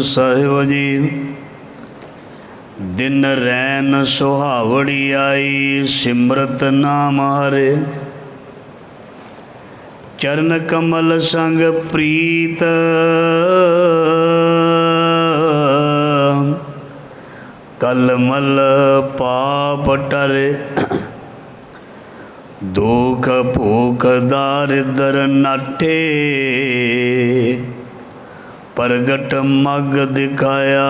ਸਤਿਗੁਰ ਸਾਹਿਬ ਜੀ। ਦਿਨ ਰੈਨ ਸੁਹਾਵੜੀ ਆਈ, ਸਿਮਰਤ ਨਾਮ ਹਰੇ। ਚਰਨ ਕਮਲ ਸੰਗ ਪ੍ਰੀਤ। ਕਲਮਲ ਪਾਪ ਟਰੇ। ਦੁਖ ਭੂਖ ਦਾਰਿਦਰ ਨਾਟੇ। ਪ੍ਰਗਟ ਮਗ ਦਿਖਾਇਆ।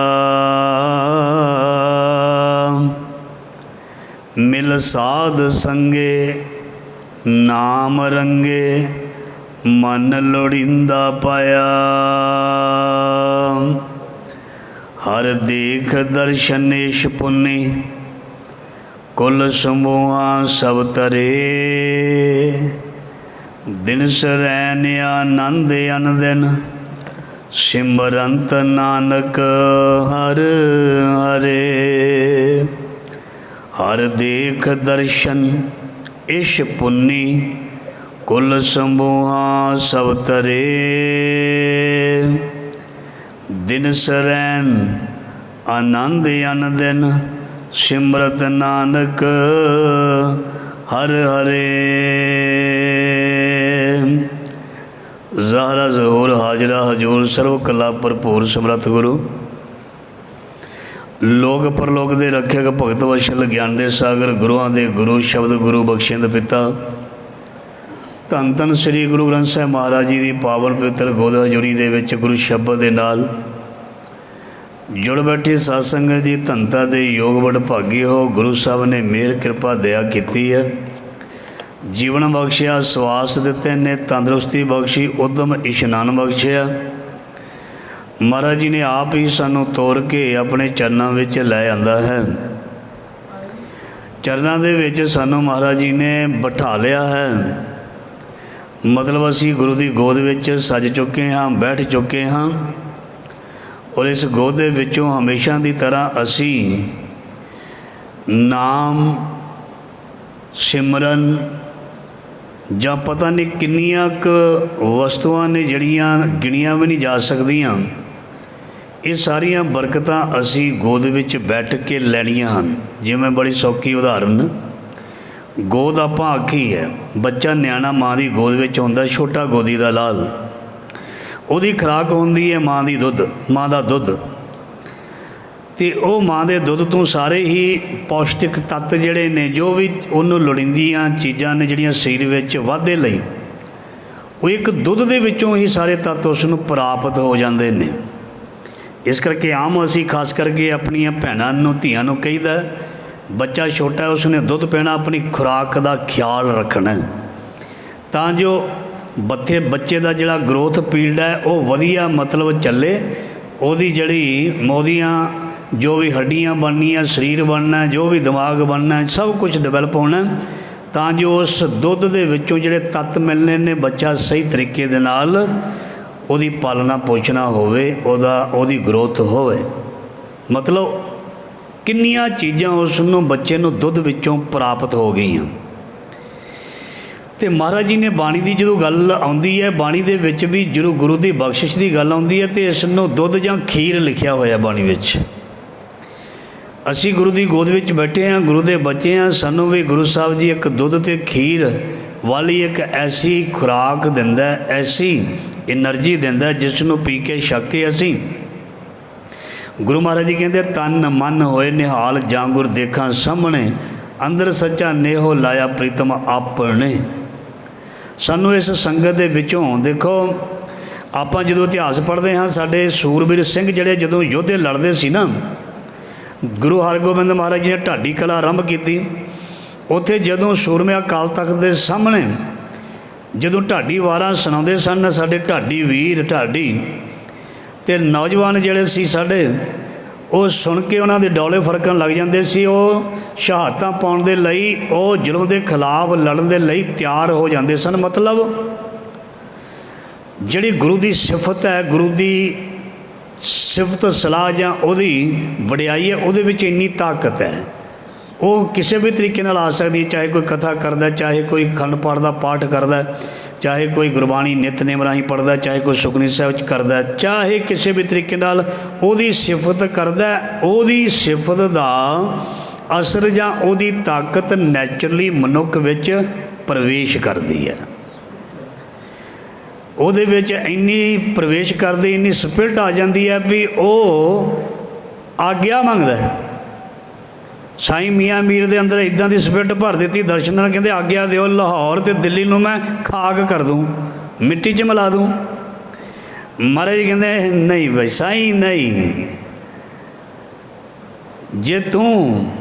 ਮਿਲ ਸਾਧ ਸੰਗੇ, ਨਾਮ ਰੰਗੇ, ਮਨ ਲੋੜਿੰਦਾ ਪਾਇਆ। ਹਰ ਦੇਖ ਦਰਸ਼ਨੇਸ਼ ਪੁੰਨੀ, ਕੁਲ ਸਮੂਹਾ ਸਭ ਤਰੇ। ਦਿਨ ਸਰੈਨ ਆਨੰਦ ਅਨੰਦਨ ਸਿਮਰੰਤ ਨਾਨਕ ਹਰ ਹਰੇ, ਹਰ ਦੇਖ ਦਰਸ਼ਨ ਇਸ਼ ਪੁੰਨੀ, ਕੁਲ ਸਮੂਹਾ ਸਭ ਤਰੇ। ਦਿਨ ਸਰੈਨ ਆਨੰਦ ਅਨੰਦਨ, ਸਿਮਰਤ ਨਾਨਕ ਹਰ ਹਰੇ। ਜ਼ਾਹਰਾ ਜ਼ਹੂਰ, ਹਾਜ਼ਰਾ ਹਜੂਰ, ਸਰਵ ਕਲਾ ਭਰਪੂਰ ਸਮਰੱਥ ਗੁਰੂ। ਲੋਕ ਪਰਲੋਕ ਦੇ ਰੱਖਿਅਕ ਭਗਤ ਵਸ਼ਲ ਗਿਆਨ ਦੇ ਸਾਗਰ, ਗੁਰੂਆਂ ਦੇ ਗੁਰੂ, ਸ਼ਬਦ ਗੁਰੂ ਬਖਸ਼ਿੰਦ ਪਿਤਾ। ਧੰਨ ਧੰਨ ਸ੍ਰੀ ਗੁਰੂ ਗ੍ਰੰਥ ਸਾਹਿਬ ਮਹਾਰਾਜ ਜੀ ਦੀ ਪਾਵਨ ਪਵਿੱਤਰ ਗੋਦ ਹਜ਼ੂਰੀ ਦੇ ਵਿੱਚ ਗੁਰੂ ਸ਼ਬਦ ਦੇ ਨਾਲ ਜੁੜ ਬੈਠੇ ਸਾਧ ਸੰਗਤ ਜੀ ਧੰਤਾ ਦੇ ਯੋਗ ਵਡ ਭਾਗੀ ਹੋ, ਗੁਰੂ ਸਾਹਿਬ ਨੇ ਮਿਹਰ ਕਿਰਪਾ ਦਇਆ ਕੀਤੀ ਹੈ। ਜੀਵਨ ਬਖਸ਼ਿਆ, ਸਵਾਸ ਦਿੱਤੇ ਨੇ, ਤੰਦਰੁਸਤੀ ਬਖਸ਼ੀ, ਉਦਮ ਇਸ਼ਨਾਨ ਬਖਸ਼ਿਆ। ਮਹਾਰਾਜ ਜੀ ਨੇ ਆਪ ਹੀ ਸਾਨੂੰ ਤੋਰ ਕੇ ਆਪਣੇ ਚਰਨਾਂ ਵਿੱਚ ਲੈ ਆਂਦਾ ਹੈ। ਚਰਨਾਂ ਦੇ ਵਿੱਚ ਸਾਨੂੰ ਮਹਾਰਾਜ ਜੀ ਨੇ ਬਿਠਾ ਲਿਆ ਹੈ। ਮਤਲਬ ਅਸੀਂ ਗੁਰੂ ਦੀ ਗੋਦ ਵਿੱਚ ਸੱਜ ਚੁੱਕੇ ਹਾਂ, ਬੈਠ ਚੁੱਕੇ ਹਾਂ। ਔਰ ਇਸ ਗੋਦ ਦੇ ਵਿੱਚੋਂ ਹਮੇਸ਼ਾ ਦੀ ਤਰ੍ਹਾਂ ਅਸੀਂ ਨਾਮ, ਸਿਮਰਨ ਜਾਂ ਪਤਾ ਨਹੀਂ ਕਿੰਨੀਆਂ ਕੁ ਵਸਤੂਆਂ ਨੇ ਜਿਹੜੀਆਂ ਗਿਣੀਆਂ ਵੀ ਨਹੀਂ ਜਾ ਸਕਦੀਆਂ, ਇਹ ਸਾਰੀਆਂ ਬਰਕਤਾਂ ਅਸੀਂ ਗੋਦ ਵਿੱਚ ਬੈਠ ਕੇ ਲੈਣੀਆਂ ਹਨ। ਜਿਵੇਂ ਬੜੀ ਸੌਖੀ ਉਦਾਹਰਨ, ਗੋਦ ਆਪਾਂ ਆਖੀ ਹੈ, ਬੱਚਾ ਨਿਆਣਾ ਮਾਂ ਦੀ ਗੋਦ ਵਿੱਚ ਹੁੰਦਾ ਛੋਟਾ ਗੋਦੀ ਦਾ ਲਾਲ। ਉਹਦੀ ਖੁਰਾਕ ਹੁੰਦੀ ਹੈ ਮਾਂ ਦੀ ਦੁੱਧ, ਮਾਂ ਦਾ ਦੁੱਧ। ਤੇ ਉਹ ਮਾਂ ਦੇ ਦੁੱਧ ਤੋਂ ਸਾਰੇ ਹੀ ਪੌਸ਼ਟਿਕ ਤੱਤ ਜਿਹੜੇ ਨੇ, ਜੋ ਵੀ ਉਹਨੂੰ ਲੋੜੀਂਦੀਆਂ ਚੀਜ਼ਾਂ ਨੇ ਜਿਹੜੀਆਂ ਸਰੀਰ ਵਿੱਚ ਵਾਧੇ ਲਈ, ਉਹ ਇੱਕ ਦੁੱਧ ਦੇ ਵਿੱਚੋਂ ਹੀ ਸਾਰੇ ਤੱਤ ਉਸ ਨੂੰ ਪ੍ਰਾਪਤ ਹੋ ਜਾਂਦੇ ਨੇ। ਇਸ ਕਰਕੇ ਆਮ ਅਸੀਂ ਖਾਸ ਕਰਕੇ ਆਪਣੀਆਂ ਭੈਣਾਂ ਨੂੰ, ਧੀਆਂ ਨੂੰ ਕਹੀਦਾ, ਬੱਚਾ ਛੋਟਾ ਹੈ, ਉਸਨੇ ਦੁੱਧ ਪੀਣਾ ਆਪਣੀ ਖੁਰਾਕ ਦਾ ਖਿਆਲ ਰੱਖਣਾ। ਤਾਂ ਜੋ ਬੱਥੇ ਬੱਚੇ ਦਾ ਜਿਹੜਾ ਗਰੋਥ ਪੀਲਡ ਹੈ, ਉਹ ਵਧੀਆ ਮਤਲਬ ਚੱਲੇ, ਉਹਦੀ ਜਿਹੜੀ ਮੋਦੀਆਂ ਜੋ ਵੀ ਹੱਡੀਆਂ ਬਣਨੀਆਂ, ਸਰੀਰ ਬਣਨਾ, ਜੋ ਵੀ ਦਿਮਾਗ ਬਣਨਾ, ਸਭ ਕੁਝ ਡਿਵੈਲਪ ਹੋਣਾ ਤਾਂ ਜੋ ਉਸ ਦੁੱਧ ਦੇ ਵਿੱਚੋਂ ਜਿਹੜੇ ਤੱਤ ਮਿਲਣੇ ਨੇ ਬੱਚਾ ਸਹੀ ਤਰੀਕੇ ਦੇ ਨਾਲ ਉਹਦੀ ਪਾਲਣਾ ਪੋਸ਼ਣਾ ਹੋਵੇ, ਉਹਦਾ, ਉਹਦੀ ਗਰੋਥ ਹੋਵੇ। ਮਤਲਬ ਕਿੰਨੀਆਂ ਚੀਜ਼ਾਂ ਉਸ ਨੂੰ ਬੱਚੇ ਨੂੰ ਦੁੱਧ ਵਿੱਚੋਂ ਪ੍ਰਾਪਤ ਹੋ ਗਈਆਂ। ਤੇ ਮਹਾਰਾਜ ਜੀ ਨੇ ਬਾਣੀ ਦੀ ਜਦੋਂ ਗੱਲ ਆਉਂਦੀ ਹੈ, ਬਾਣੀ ਦੇ ਵਿੱਚ ਵੀ ਜਦੋਂ ਗੁਰੂ ਦੀ ਬਖਸ਼ਿਸ਼ ਦੀ ਗੱਲ ਆਉਂਦੀ ਹੈ ਤੇ ਇਸ ਨੂੰ ਦੁੱਧ ਜਾਂ ਖੀਰ ਲਿਖਿਆ ਹੋਇਆ ਬਾਣੀ ਵਿੱਚ। ਅਸੀਂ ਗੁਰੂ ਦੀ ਗੋਦ ਵਿੱਚ ਬੈਠੇ ਹਾਂ, ਗੁਰੂ ਦੇ ਬੱਚੇ ਹਾਂ, ਸਾਨੂੰ ਵੀ ਗੁਰੂ ਸਾਹਿਬ ਜੀ ਇੱਕ ਦੁੱਧ ਤੇ ਖੀਰ ਵਾਲੀ ਇੱਕ ਐਸੀ ਖੁਰਾਕ ਦਿੰਦਾ ਐਸੀ એનર્ਜੀ ਦਿੰਦਾ ਜਿਸ ਨੂੰ ਪੀ ਕੇ ਛੱਕ ਕੇ ਅਸੀਂ। ਗੁਰੂ ਮਹਾਰਾਜ ਜੀ ਕਹਿੰਦੇ, ਤਨ ਮਨ ਹੋਏ ਨਿਹਾਲ, ਜਾਂ ਗੁਰ ਦੇਖਾਂ ਸਾਹਮਣੇ, ਅੰਦਰ ਸੱਚਾ ਨੇਹੋ ਲਾਇਆ ਪ੍ਰੀਤਮ ਆਪਣੇ। ਸਾਨੂੰ ਇਸ ਸੰਗਤ ਦੇ ਵਿੱਚੋਂ ਦੇਖੋ, ਆਪਾਂ ਜਦੋਂ ਇਤਿਹਾਸ ਪੜ੍ਹਦੇ ਹਾਂ, ਸਾਡੇ ਸੂਰਬੀਰ ਸਿੰਘ ਜਿਹੜੇ ਜਦੋਂ ਯੋਧੇ ਲੜਦੇ ਸੀ ਨਾ ਗੁਰੂ ਹਰਗੋਬਿੰਦ ਮਹਾਰਾਜ ਜੀ ਨੇ ਢਾਡੀ ਕਲਾ ਆਰੰਭ ਕੀਤੀ। ਉੱਥੇ ਜਦੋਂ ਸੂਰਮਿਆ ਅਕਾਲ ਤਖਤ ਦੇ ਸਾਹਮਣੇ ਜਦੋਂ ਢਾਡੀ ਵਾਰਾਂ ਸੁਣਾਉਂਦੇ ਸਨ, ਸਾਡੇ ਢਾਡੀ ਵੀਰ, ਢਾਡੀ ਤੇ ਨੌਜਵਾਨ ਜਿਹੜੇ ਸੀ ਸਾਡੇ, ਉਹ ਸੁਣ ਕੇ ਉਹਨਾਂ ਦੇ ਡੌਲੇ ਫਰਕਣ ਲੱਗ ਜਾਂਦੇ ਸੀ। ਉਹ ਸ਼ਹਾਦਤਾਂ ਪਾਉਣ ਦੇ ਲਈ, ਉਹ ਜ਼ੁਲਮ ਦੇ ਖਿਲਾਫ ਲੜਨ ਦੇ ਲਈ ਤਿਆਰ ਹੋ ਜਾਂਦੇ ਸਨ। ਮਤਲਬ ਜਿਹੜੀ ਗੁਰੂ ਦੀ ਸਿਫਤ ਹੈ, ਗੁਰੂ ਦੀ ਸਿਫਤ ਸਲਾਹ ਜਾਂ ਉਹਦੀ ਵਡਿਆਈ ਹੈ, ਉਹਦੇ ਵਿੱਚ ਇੰਨੀ ਤਾਕਤ ਹੈ। ਉਹ ਕਿਸੇ ਵੀ ਤਰੀਕੇ ਨਾਲ ਆ ਸਕਦੀ ਹੈ, ਚਾਹੇ ਕੋਈ ਕਥਾ ਕਰਦਾ, ਚਾਹੇ ਕੋਈ ਖੰਡ ਪਾਠ ਦਾ ਪਾਠ ਕਰਦਾ, ਚਾਹੇ ਕੋਈ ਗੁਰਬਾਣੀ ਨਿਤਨੇਮ ਰਾਹੀਂ ਪੜਦਾ ਚਾਹੇ ਕੋਈ ਸੁਖਨੀ ਸਾਹਿਬ ਚ ਕਰਦਾ, ਚਾਹੇ ਕਿਸੇ ਵੀ ਤਰੀਕੇ ਨਾਲ ਉਹਦੀ ਸਿਫਤ ਕਰਦਾ, ਉਹਦੀ ਸਿਫਤ ਦਾ ਅਸਰ ਜਾਂ ਉਹਦੀ ਤਾਕਤ ਨੈਚੁਰਲੀ ਮਨੁੱਖ ਵਿੱਚ ਪ੍ਰਵੇਸ਼ ਕਰਦੀ ਹੈ। ਉਹਦੇ ਵਿੱਚ ਇੰਨੀ ਪ੍ਰਵੇਸ਼ ਕਰਦੀ ਇੰਨੀ ਸਪਿਰਟ ਆ ਜਾਂਦੀ ਹੈ ਵੀ ਉਹ ਆਗਿਆ ਮੰਗਦਾ ਹੈ। ਸਾਈਂ ਮੀਆਂ ਮੀਰ ਦੇ ਅੰਦਰ ਇਦਾਂ ਦੀ ਸਪਿਰਟ ਭਰ ਦਿੱਤੀ ਦਰਸ਼ਨ ਨਾਲ ਕਹਿੰਦੇ ਆਗਿਆ ਦਿਓ ਲਾਹੌਰ ਤੇ ਦਿੱਲੀ ਨੂੰ ਮੈਂ ਖਾਕ ਕਰ ਦੂੰ ਮਿੱਟੀ 'ਚ ਮਿਲਾ ਦੂੰ। ਮਹਾਰਾਜ ਜੀ ਕਹਿੰਦੇ ਨਹੀਂ ਬਈ ਸਾਈਂ ਨਹੀਂ। ਜੇ ਤੂੰ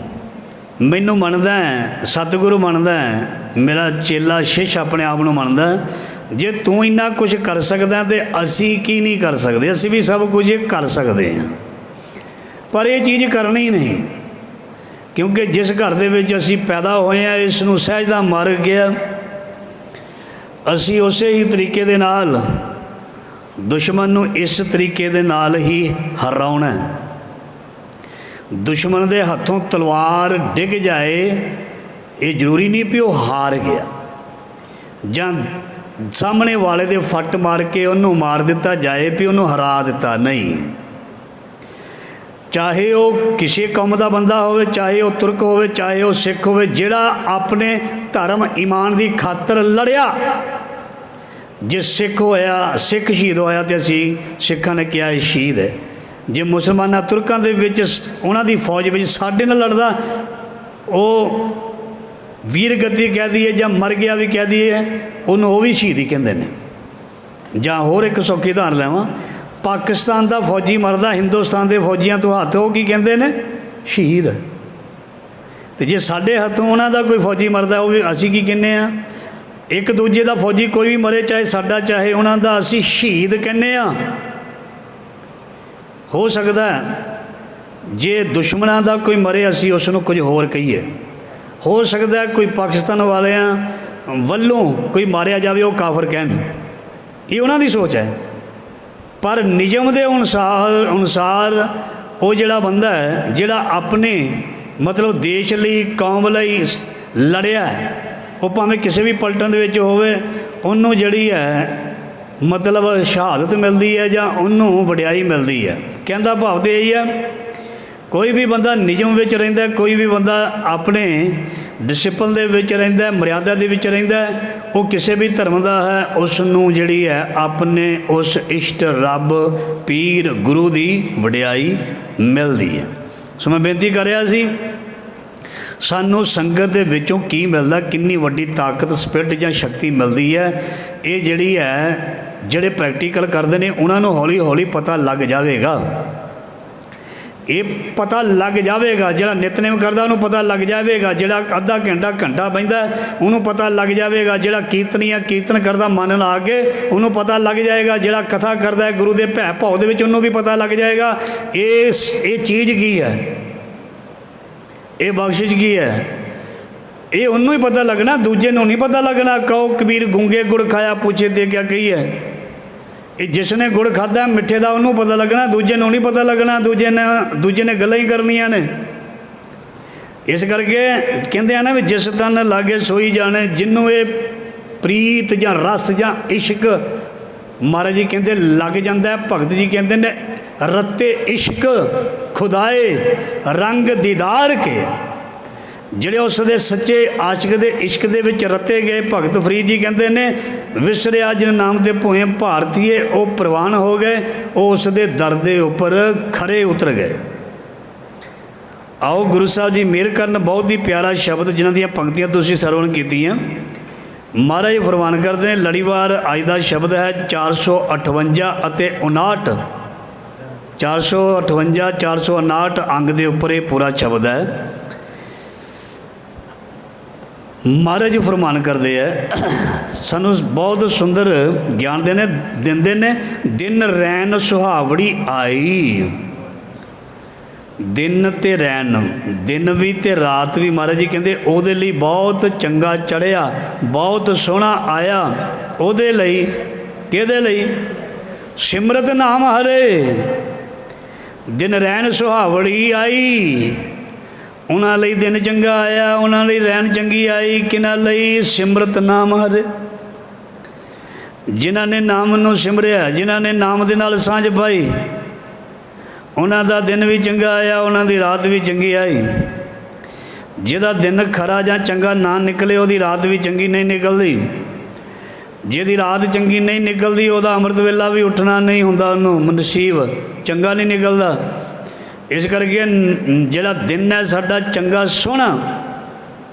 ਮੈਨੂੰ ਮੰਨਦਾ ਹੈ ਸਤਿਗੁਰੂ ਮੰਨਦਾ ਹੈ ਮੇਰਾ ਚੇਲਾ ਸ਼ਿਸ਼ ਆਪਣੇ ਆਪ ਨੂੰ ਮੰਨਦਾ ਹੈ, ਜੇ ਤੂੰ ਇੰਨਾ ਕੁਝ ਕਰ ਸਕਦਾ ਤੇ ਅਸੀਂ ਕੀ ਨਹੀਂ ਕਰ ਸਕਦੇ? ਅਸੀਂ ਵੀ ਸਭ ਕੁਝ ਕਰ ਸਕਦੇ ਹਾਂ। ਪਰ ਇਹ ਚੀਜ਼ ਕਰਨੀ ਨਹੀਂ। ਕਿਉਂਕਿ ਜਿਸ ਘਰ ਦੇ ਵਿੱਚ ਅਸੀਂ ਪੈਦਾ ਹੋਏ ਆ ਇਸ ਨੂੰ ਸਹਿਜਦਾ ਮਰ ਗਿਆ ਅਸੀਂ ਉਸੇ ਹੀ ਤਰੀਕੇ ਦੇ ਨਾਲ, ਦੁਸ਼ਮਣ ਨੂੰ ਇਸ ਤਰੀਕੇ ਦੇ ਨਾਲ ਹੀ ਹਰਾਉਣਾ ਹੈ। ਦੁਸ਼ਮਣ ਦੇ ਹੱਥੋਂ ਤਲਵਾਰ ਡਿੱਗ ਜਾਏ, ਇਹ ਜ਼ਰੂਰੀ ਨਹੀਂ ਵੀ ਉਹ ਹਾਰ ਗਿਆ। ਜਾਂ ਸਾਹਮਣੇ ਵਾਲੇ ਦੇ ਫੱਟ ਮਾਰ ਕੇ ਉਹਨੂੰ ਮਾਰ ਦਿੱਤਾ, ਜਾਏ ਵੀ ਉਹਨੂੰ ਹਰਾ ਦਿੱਤਾ, ਨਹੀਂ। ਚਾਹੇ ਉਹ ਕਿਸੇ ਕੌਮ ਦਾ ਬੰਦਾ ਹੋਵੇ, ਚਾਹੇ ਉਹ ਤੁਰਕ ਹੋਵੇ, ਚਾਹੇ ਉਹ ਸਿੱਖ ਹੋਵੇ, ਜਿਹੜਾ ਆਪਣੇ ਧਰਮ, ਈਮਾਨ ਦੀ ਖਾਤਰ ਲੜਿਆ, ਜੇ ਸਿੱਖ ਹੋਇਆ, ਸਿੱਖ ਸ਼ਹੀਦ ਹੋਇਆ ਤੇ ਅਸੀਂ ਸਿੱਖਾਂ ਨੇ ਕਿਹਾ ਇਹ ਸ਼ਹੀਦ ਹੈ। ਜੇ ਮੁਸਲਮਾਨਾਂ ਤੁਰਕਾਂ ਦੇ ਵਿੱਚ ਉਹਨਾਂ ਦੀ ਫੌਜ ਵਿੱਚ ਸਾਡੇ ਨਾਲ ਲੜਦਾ, ਉਹ ਵੀਰ ਕਹਿ ਦਈਏ ਜਾਂ ਮਰ ਗਿਆ ਵੀ ਕਹਿ ਦਈਏ, ਉਹਨੂੰ ਉਹ ਵੀ ਸ਼ਹੀਦ ਹੀ ਕਹਿੰਦੇ ਨੇ। ਜਾਂ ਹੋਰ ਇੱਕ ਸੌਖੀ ਉਦਾਹਰਨ ਲੈਵਾਂ, ਪਾਕਿਸਤਾਨ ਦਾ ਫੌਜੀ ਮਰਦਾ, ਹਿੰਦੁਸਤਾਨ ਦੇ ਫੌਜੀਆਂ ਤੋਂ ਹੱਥ ਉਹ ਕੀ ਕਹਿੰਦੇ ਨੇ? ਸ਼ਹੀਦ। ਤੇ ਜੇ ਸਾਡੇ ਹੱਥੋਂ ਉਹਨਾਂ ਦਾ ਕੋਈ ਫੌਜੀ ਮਰਦਾ, ਉਹ ਵੀ ਅਸੀਂ ਕੀ ਕਹਿੰਦੇ ਆ ਇੱਕ ਦੂਜੇ ਦਾ ਫੌਜੀ ਕੋਈ ਵੀ ਮਰੇ, ਚਾਹੇ ਸਾਡਾ, ਚਾਹੇ ਉਹਨਾਂ ਦਾ, ਅਸੀਂ ਸ਼ਹੀਦ ਕਹਿੰਦੇ ਆ ਹੋ ਸਕਦਾ ਜੇ ਦੁਸ਼ਮਣਾਂ ਦਾ ਕੋਈ ਮਰੇ, ਅਸੀਂ ਉਸ ਨੂੰ ਕੁਝ ਹੋਰ ਕਹੀਏ। ਹੋ ਸਕਦਾ ਕੋਈ ਪਾਕਿਸਤਾਨ ਵਾਲਿਆਂ ਵੱਲੋਂ ਕੋਈ ਮਾਰਿਆ ਜਾਵੇ, ਉਹ ਕਾਫਰ ਕਹਿਣ। ਇਹ ਉਹਨਾਂ ਦੀ ਸੋਚ ਹੈ। ਪਰ ਨਿਯਮ ਦੇ ਅਨੁਸਾਰ ਅਨੁਸਾਰ ਉਹ ਜਿਹੜਾ ਬੰਦਾ ਹੈ, ਜਿਹੜਾ ਆਪਣੇ ਮਤਲਬ ਦੇਸ਼ ਲਈ, ਕੌਮ ਲਈ ਸ- ਲੜਿਆ ਉਹ ਭਾਵੇਂ ਕਿਸੇ ਵੀ ਪਲਟਨ ਦੇ ਵਿੱਚ ਹੋਵੇ, ਉਹਨੂੰ ਜਿਹੜੀ ਹੈ, ਮਤਲਬ ਸ਼ਹਾਦਤ ਮਿਲਦੀ ਹੈ ਜਾਂ ਉਹਨੂੰ ਵਡਿਆਈ ਮਿਲਦੀ ਹੈ। ਕਹਿੰਦਾ ਭਾਵ ਤੇ ਇਹੀ ਹੈ ਕੋਈ ਵੀ ਬੰਦਾ ਨਿਯਮ ਵਿੱਚ ਰਹਿੰਦਾ, ਕੋਈ ਵੀ ਬੰਦਾ ਆਪਣੇ ਡਿਸਪਲ ਦੇ ਵਿੱਚ ਰਹਿੰਦਾ, ਮਰਿਆਦਾ ਦੇ ਵਿੱਚ ਰਹਿੰਦਾ, ਉਹ ਕਿਸੇ ਵੀ ਧਰਮ ਦਾ ਹੈ ਉਸ ਨੂੰ ਜਿਹੜੀ ਹੈ ਆਪਣੇ ਉਸ ਇਸ਼ਟ ਰੱਬ, ਪੀਰ, ਗੁਰੂ ਦੀ ਵਡਿਆਈ ਮਿਲਦੀ ਹੈ। ਸੋ ਮੈਂ ਬੇਨਤੀ ਕਰ ਰਿਹਾ ਸੀ, ਸਾਨੂੰ ਸੰਗਤ ਦੇ ਵਿੱਚੋਂ ਕੀ ਮਿਲਦਾ, ਕਿੰਨੀ ਵੱਡੀ ਤਾਕਤ, ਸਪਿਰਟ ਜਾਂ ਸ਼ਕਤੀ ਮਿਲਦੀ ਹੈ, ਇਹ ਜਿਹੜੀ ਹੈ, ਜਿਹੜੇ ਪ੍ਰੈਕਟੀਕਲ ਕਰਦੇ ਨੇ, ਉਹਨਾਂ ਨੂੰ ਹੌਲੀ ਹੌਲੀ ਪਤਾ ਲੱਗ ਜਾਵੇਗਾ। ਇਹ ਪਤਾ ਲੱਗ ਜਾਵੇਗਾ, ਜਿਹੜਾ ਨਿਤਨੇਮ ਕਰਦਾ ਉਹਨੂੰ ਪਤਾ ਲੱਗ ਜਾਵੇਗਾ, ਜਿਹੜਾ ਅੱਧਾ ਘੰਟਾ ਘੰਟਾ ਬੈਂਦਾ ਉਹਨੂੰ ਪਤਾ ਲੱਗ ਜਾਵੇਗਾ, ਜਿਹੜਾ ਕੀਰਤਨੀਆ ਕੀਰਤਨ ਕਰਦਾ ਮਨ ਲਾ ਕੇ, ਉਹਨੂੰ ਪਤਾ ਲੱਗ ਜਾਏਗਾ, ਜਿਹੜਾ ਕਥਾ ਕਰਦਾ ਹੈ ਗੁਰੂ ਦੇ ਭੈ ਭਾਉ ਦੇ ਵਿੱਚ ਉਹਨੂੰ ਵੀ ਪਤਾ ਲੱਗ ਜਾਏਗਾ। ਇਹ ਇਹ ਚੀਜ਼ ਕੀ ਹੈ? ਇਹ ਬਖਸ਼ਿਸ਼ ਕੀ ਹੈ? ਇਹ ਉਹਨੂੰ ਹੀ ਪਤਾ ਲੱਗਣਾ, ਦੂਜੇ ਨੂੰ ਨਹੀਂ ਪਤਾ ਲੱਗਣਾ। ਕਹੋ, ਕਬੀਰ ਗੁੰਗੇ ਗੁੜ ਖਾਇਆ, ਪੁੱਛੇ ਤੇ ਕਿਆ ਕਹੀ ਹੈ? ਇਹ ਜਿਸ ਨੇ ਗੁੜ ਖਾਦਾ ਮਿੱਠੇ ਦਾ ਉਹਨੂੰ ਪਤਾ ਲੱਗਣਾ, ਦੂਜੇ ਨੂੰ ਨਹੀਂ ਪਤਾ ਲੱਗਣਾ, ਦੂਜੇ ਨੇ ਦੂਜੇ ਨੇ ਗੱਲਾਂ ਹੀ ਕਰਨੀਆਂ ਨੇ। ਇਸ ਕਰਕੇ ਕਹਿੰਦੇ ਆ ਨਾ ਵੀ ਜਿਸ ਤਨ ਲਾਗੇ ਸੋਈ ਜਾਣੇ, ਜਿੰਨੂੰ ਇਹ ਪ੍ਰੀਤ ਜਾਂ ਰਸ ਜਾਂ ਇਸ਼ਕ, ਮਹਾਰਾਜ ਜੀ ਕਹਿੰਦੇ ਲੱਗ ਜਾਂਦਾ ਭਗਤ ਜੀ ਕਹਿੰਦੇ ਨੇ, ਰੱਤੇ ਇਸ਼ਕ ਖੁਦਾਏ, ਰੰਗ ਦੀਦਾਰ ਕੇ। ਜਿਹੜੇ ਉਸ ਦੇ ਸੱਚੇ ਆਸ਼ਿਕ ਦੇ ਇਸ਼ਕ ਦੇ ਵਿੱਚ ਰਤੇ ਗਏ ਭਗਤ ਫਰੀਦ ਜੀ ਕਹਿੰਦੇ ਨੇ, ਵਿਸਰਿਆ ਜਿਨ ਨਾਮ ਤੇ ਭੋਏ ਭਾਰਤੀਏ, ਉਹ ਪ੍ਰਵਾਨ ਹੋ ਗਏ, ਉਹ ਉਸ ਦੇ ਦਰ ਦੇ ਉੱਪਰ ਖਰੇ ਉਤਰ ਗਏ। ਆਓ ਗੁਰੂ ਸਾਹਿਬ ਜੀ, ਮਿਹਰ ਕਰਨ ਬਹੁਤ ਹੀ ਪਿਆਰਾ ਸ਼ਬਦ ਜਿਨ੍ਹਾਂ ਦੀਆਂ ਪੰਕਤੀਆਂ ਤੁਸੀਂ ਸਰਵਣ ਕੀਤੀਆਂ। ਮਹਾਰਾਜ ਫਰਮਾਨ ਕਰਦੇ ਨੇ, ਲੜੀਵਾਰ ਅੱਜ ਦਾ ਸ਼ਬਦ ਹੈ 458 ਅਤੇ 59 458 459 ਅੰਗ ਦੇ ਉੱਪਰ ਇਹ ਪੂਰਾ ਸ਼ਬਦ ਹੈ। ਮਹਾਰਾਜ ਫਰਮਾਨ ਕਰਦੇ ਆ, ਸਾਨੂੰ ਬਹੁਤ ਸੁੰਦਰ ਗਿਆਨ ਦੇ ਨੇ, ਦਿੰਦੇ ਨੇ, ਦਿਨ ਰੈਨ ਸੁਹਾਵੜੀ ਆਈ। ਦਿਨ ਤੇ ਰੈਨ ਦਿਨ ਵੀ ਤੇ ਰਾਤ ਵੀ, ਮਹਾਰਾਜ ਜੀ ਕਹਿੰਦੇ, ਉਹਦੇ ਲਈ ਬਹੁਤ ਚੰਗਾ ਚੜਿਆ ਬਹੁਤ ਸੋਹਣਾ ਆਇਆ। ਉਹਦੇ ਲਈ, ਕਿਹਦੇ ਲਈ? ਸਿਮਰਤ ਨਾਮ ਹਰੇ। ਦਿਨ ਰੈਨ ਸੁਹਾਵੜੀ ਆਈ। ਉਹਨਾਂ ਲਈ ਦਿਨ ਚੰਗਾ ਆਇਆ, ਉਹਨਾਂ ਲਈ ਰਹਿਣ ਚੰਗੀ ਆਈ, ਕਿਨਾਂ ਲਈ ਸਿਮਰਤ ਨਾਮ ਹਰ? ਜਿਨ੍ਹਾਂ ਨੇ ਨਾਮ ਨੂੰ ਸਿਮਰਿਆ, ਜਿਨ੍ਹਾਂ ਨੇ ਨਾਮ ਦੇ ਨਾਲ ਸਾਂਝ ਪਾਈ, ਉਹਨਾਂ ਦਾ ਦਿਨ ਵੀ ਚੰਗਾ ਆਇਆ, ਉਹਨਾਂ ਦੀ ਰਾਤ ਵੀ ਚੰਗੀ ਆਈ। ਜਿਹਦਾ ਦਿਨ ਖਰਾ ਜਾਂ ਚੰਗਾ ਨਾ ਨਿਕਲੇ, ਉਹਦੀ ਰਾਤ ਵੀ ਚੰਗੀ ਨਹੀਂ ਨਿਕਲਦੀ। ਜਿਹਦੀ ਰਾਤ ਚੰਗੀ ਨਹੀਂ ਨਿਕਲਦੀ, ਉਹਦਾ ਅੰਮ੍ਰਿਤ ਵੇਲਾ ਵੀ ਉੱਠਣਾ ਨਹੀਂ ਹੁੰਦਾ ਉਹਨੂੰ ਨਸੀਬ ਚੰਗਾ ਨਹੀਂ ਨਿਕਲਦਾ। ਇਸ ਕਰਕੇ ਜਿਹੜਾ ਦਿਨ ਹੈ ਸਾਡਾ ਚੰਗਾ ਸੋਹਣਾ,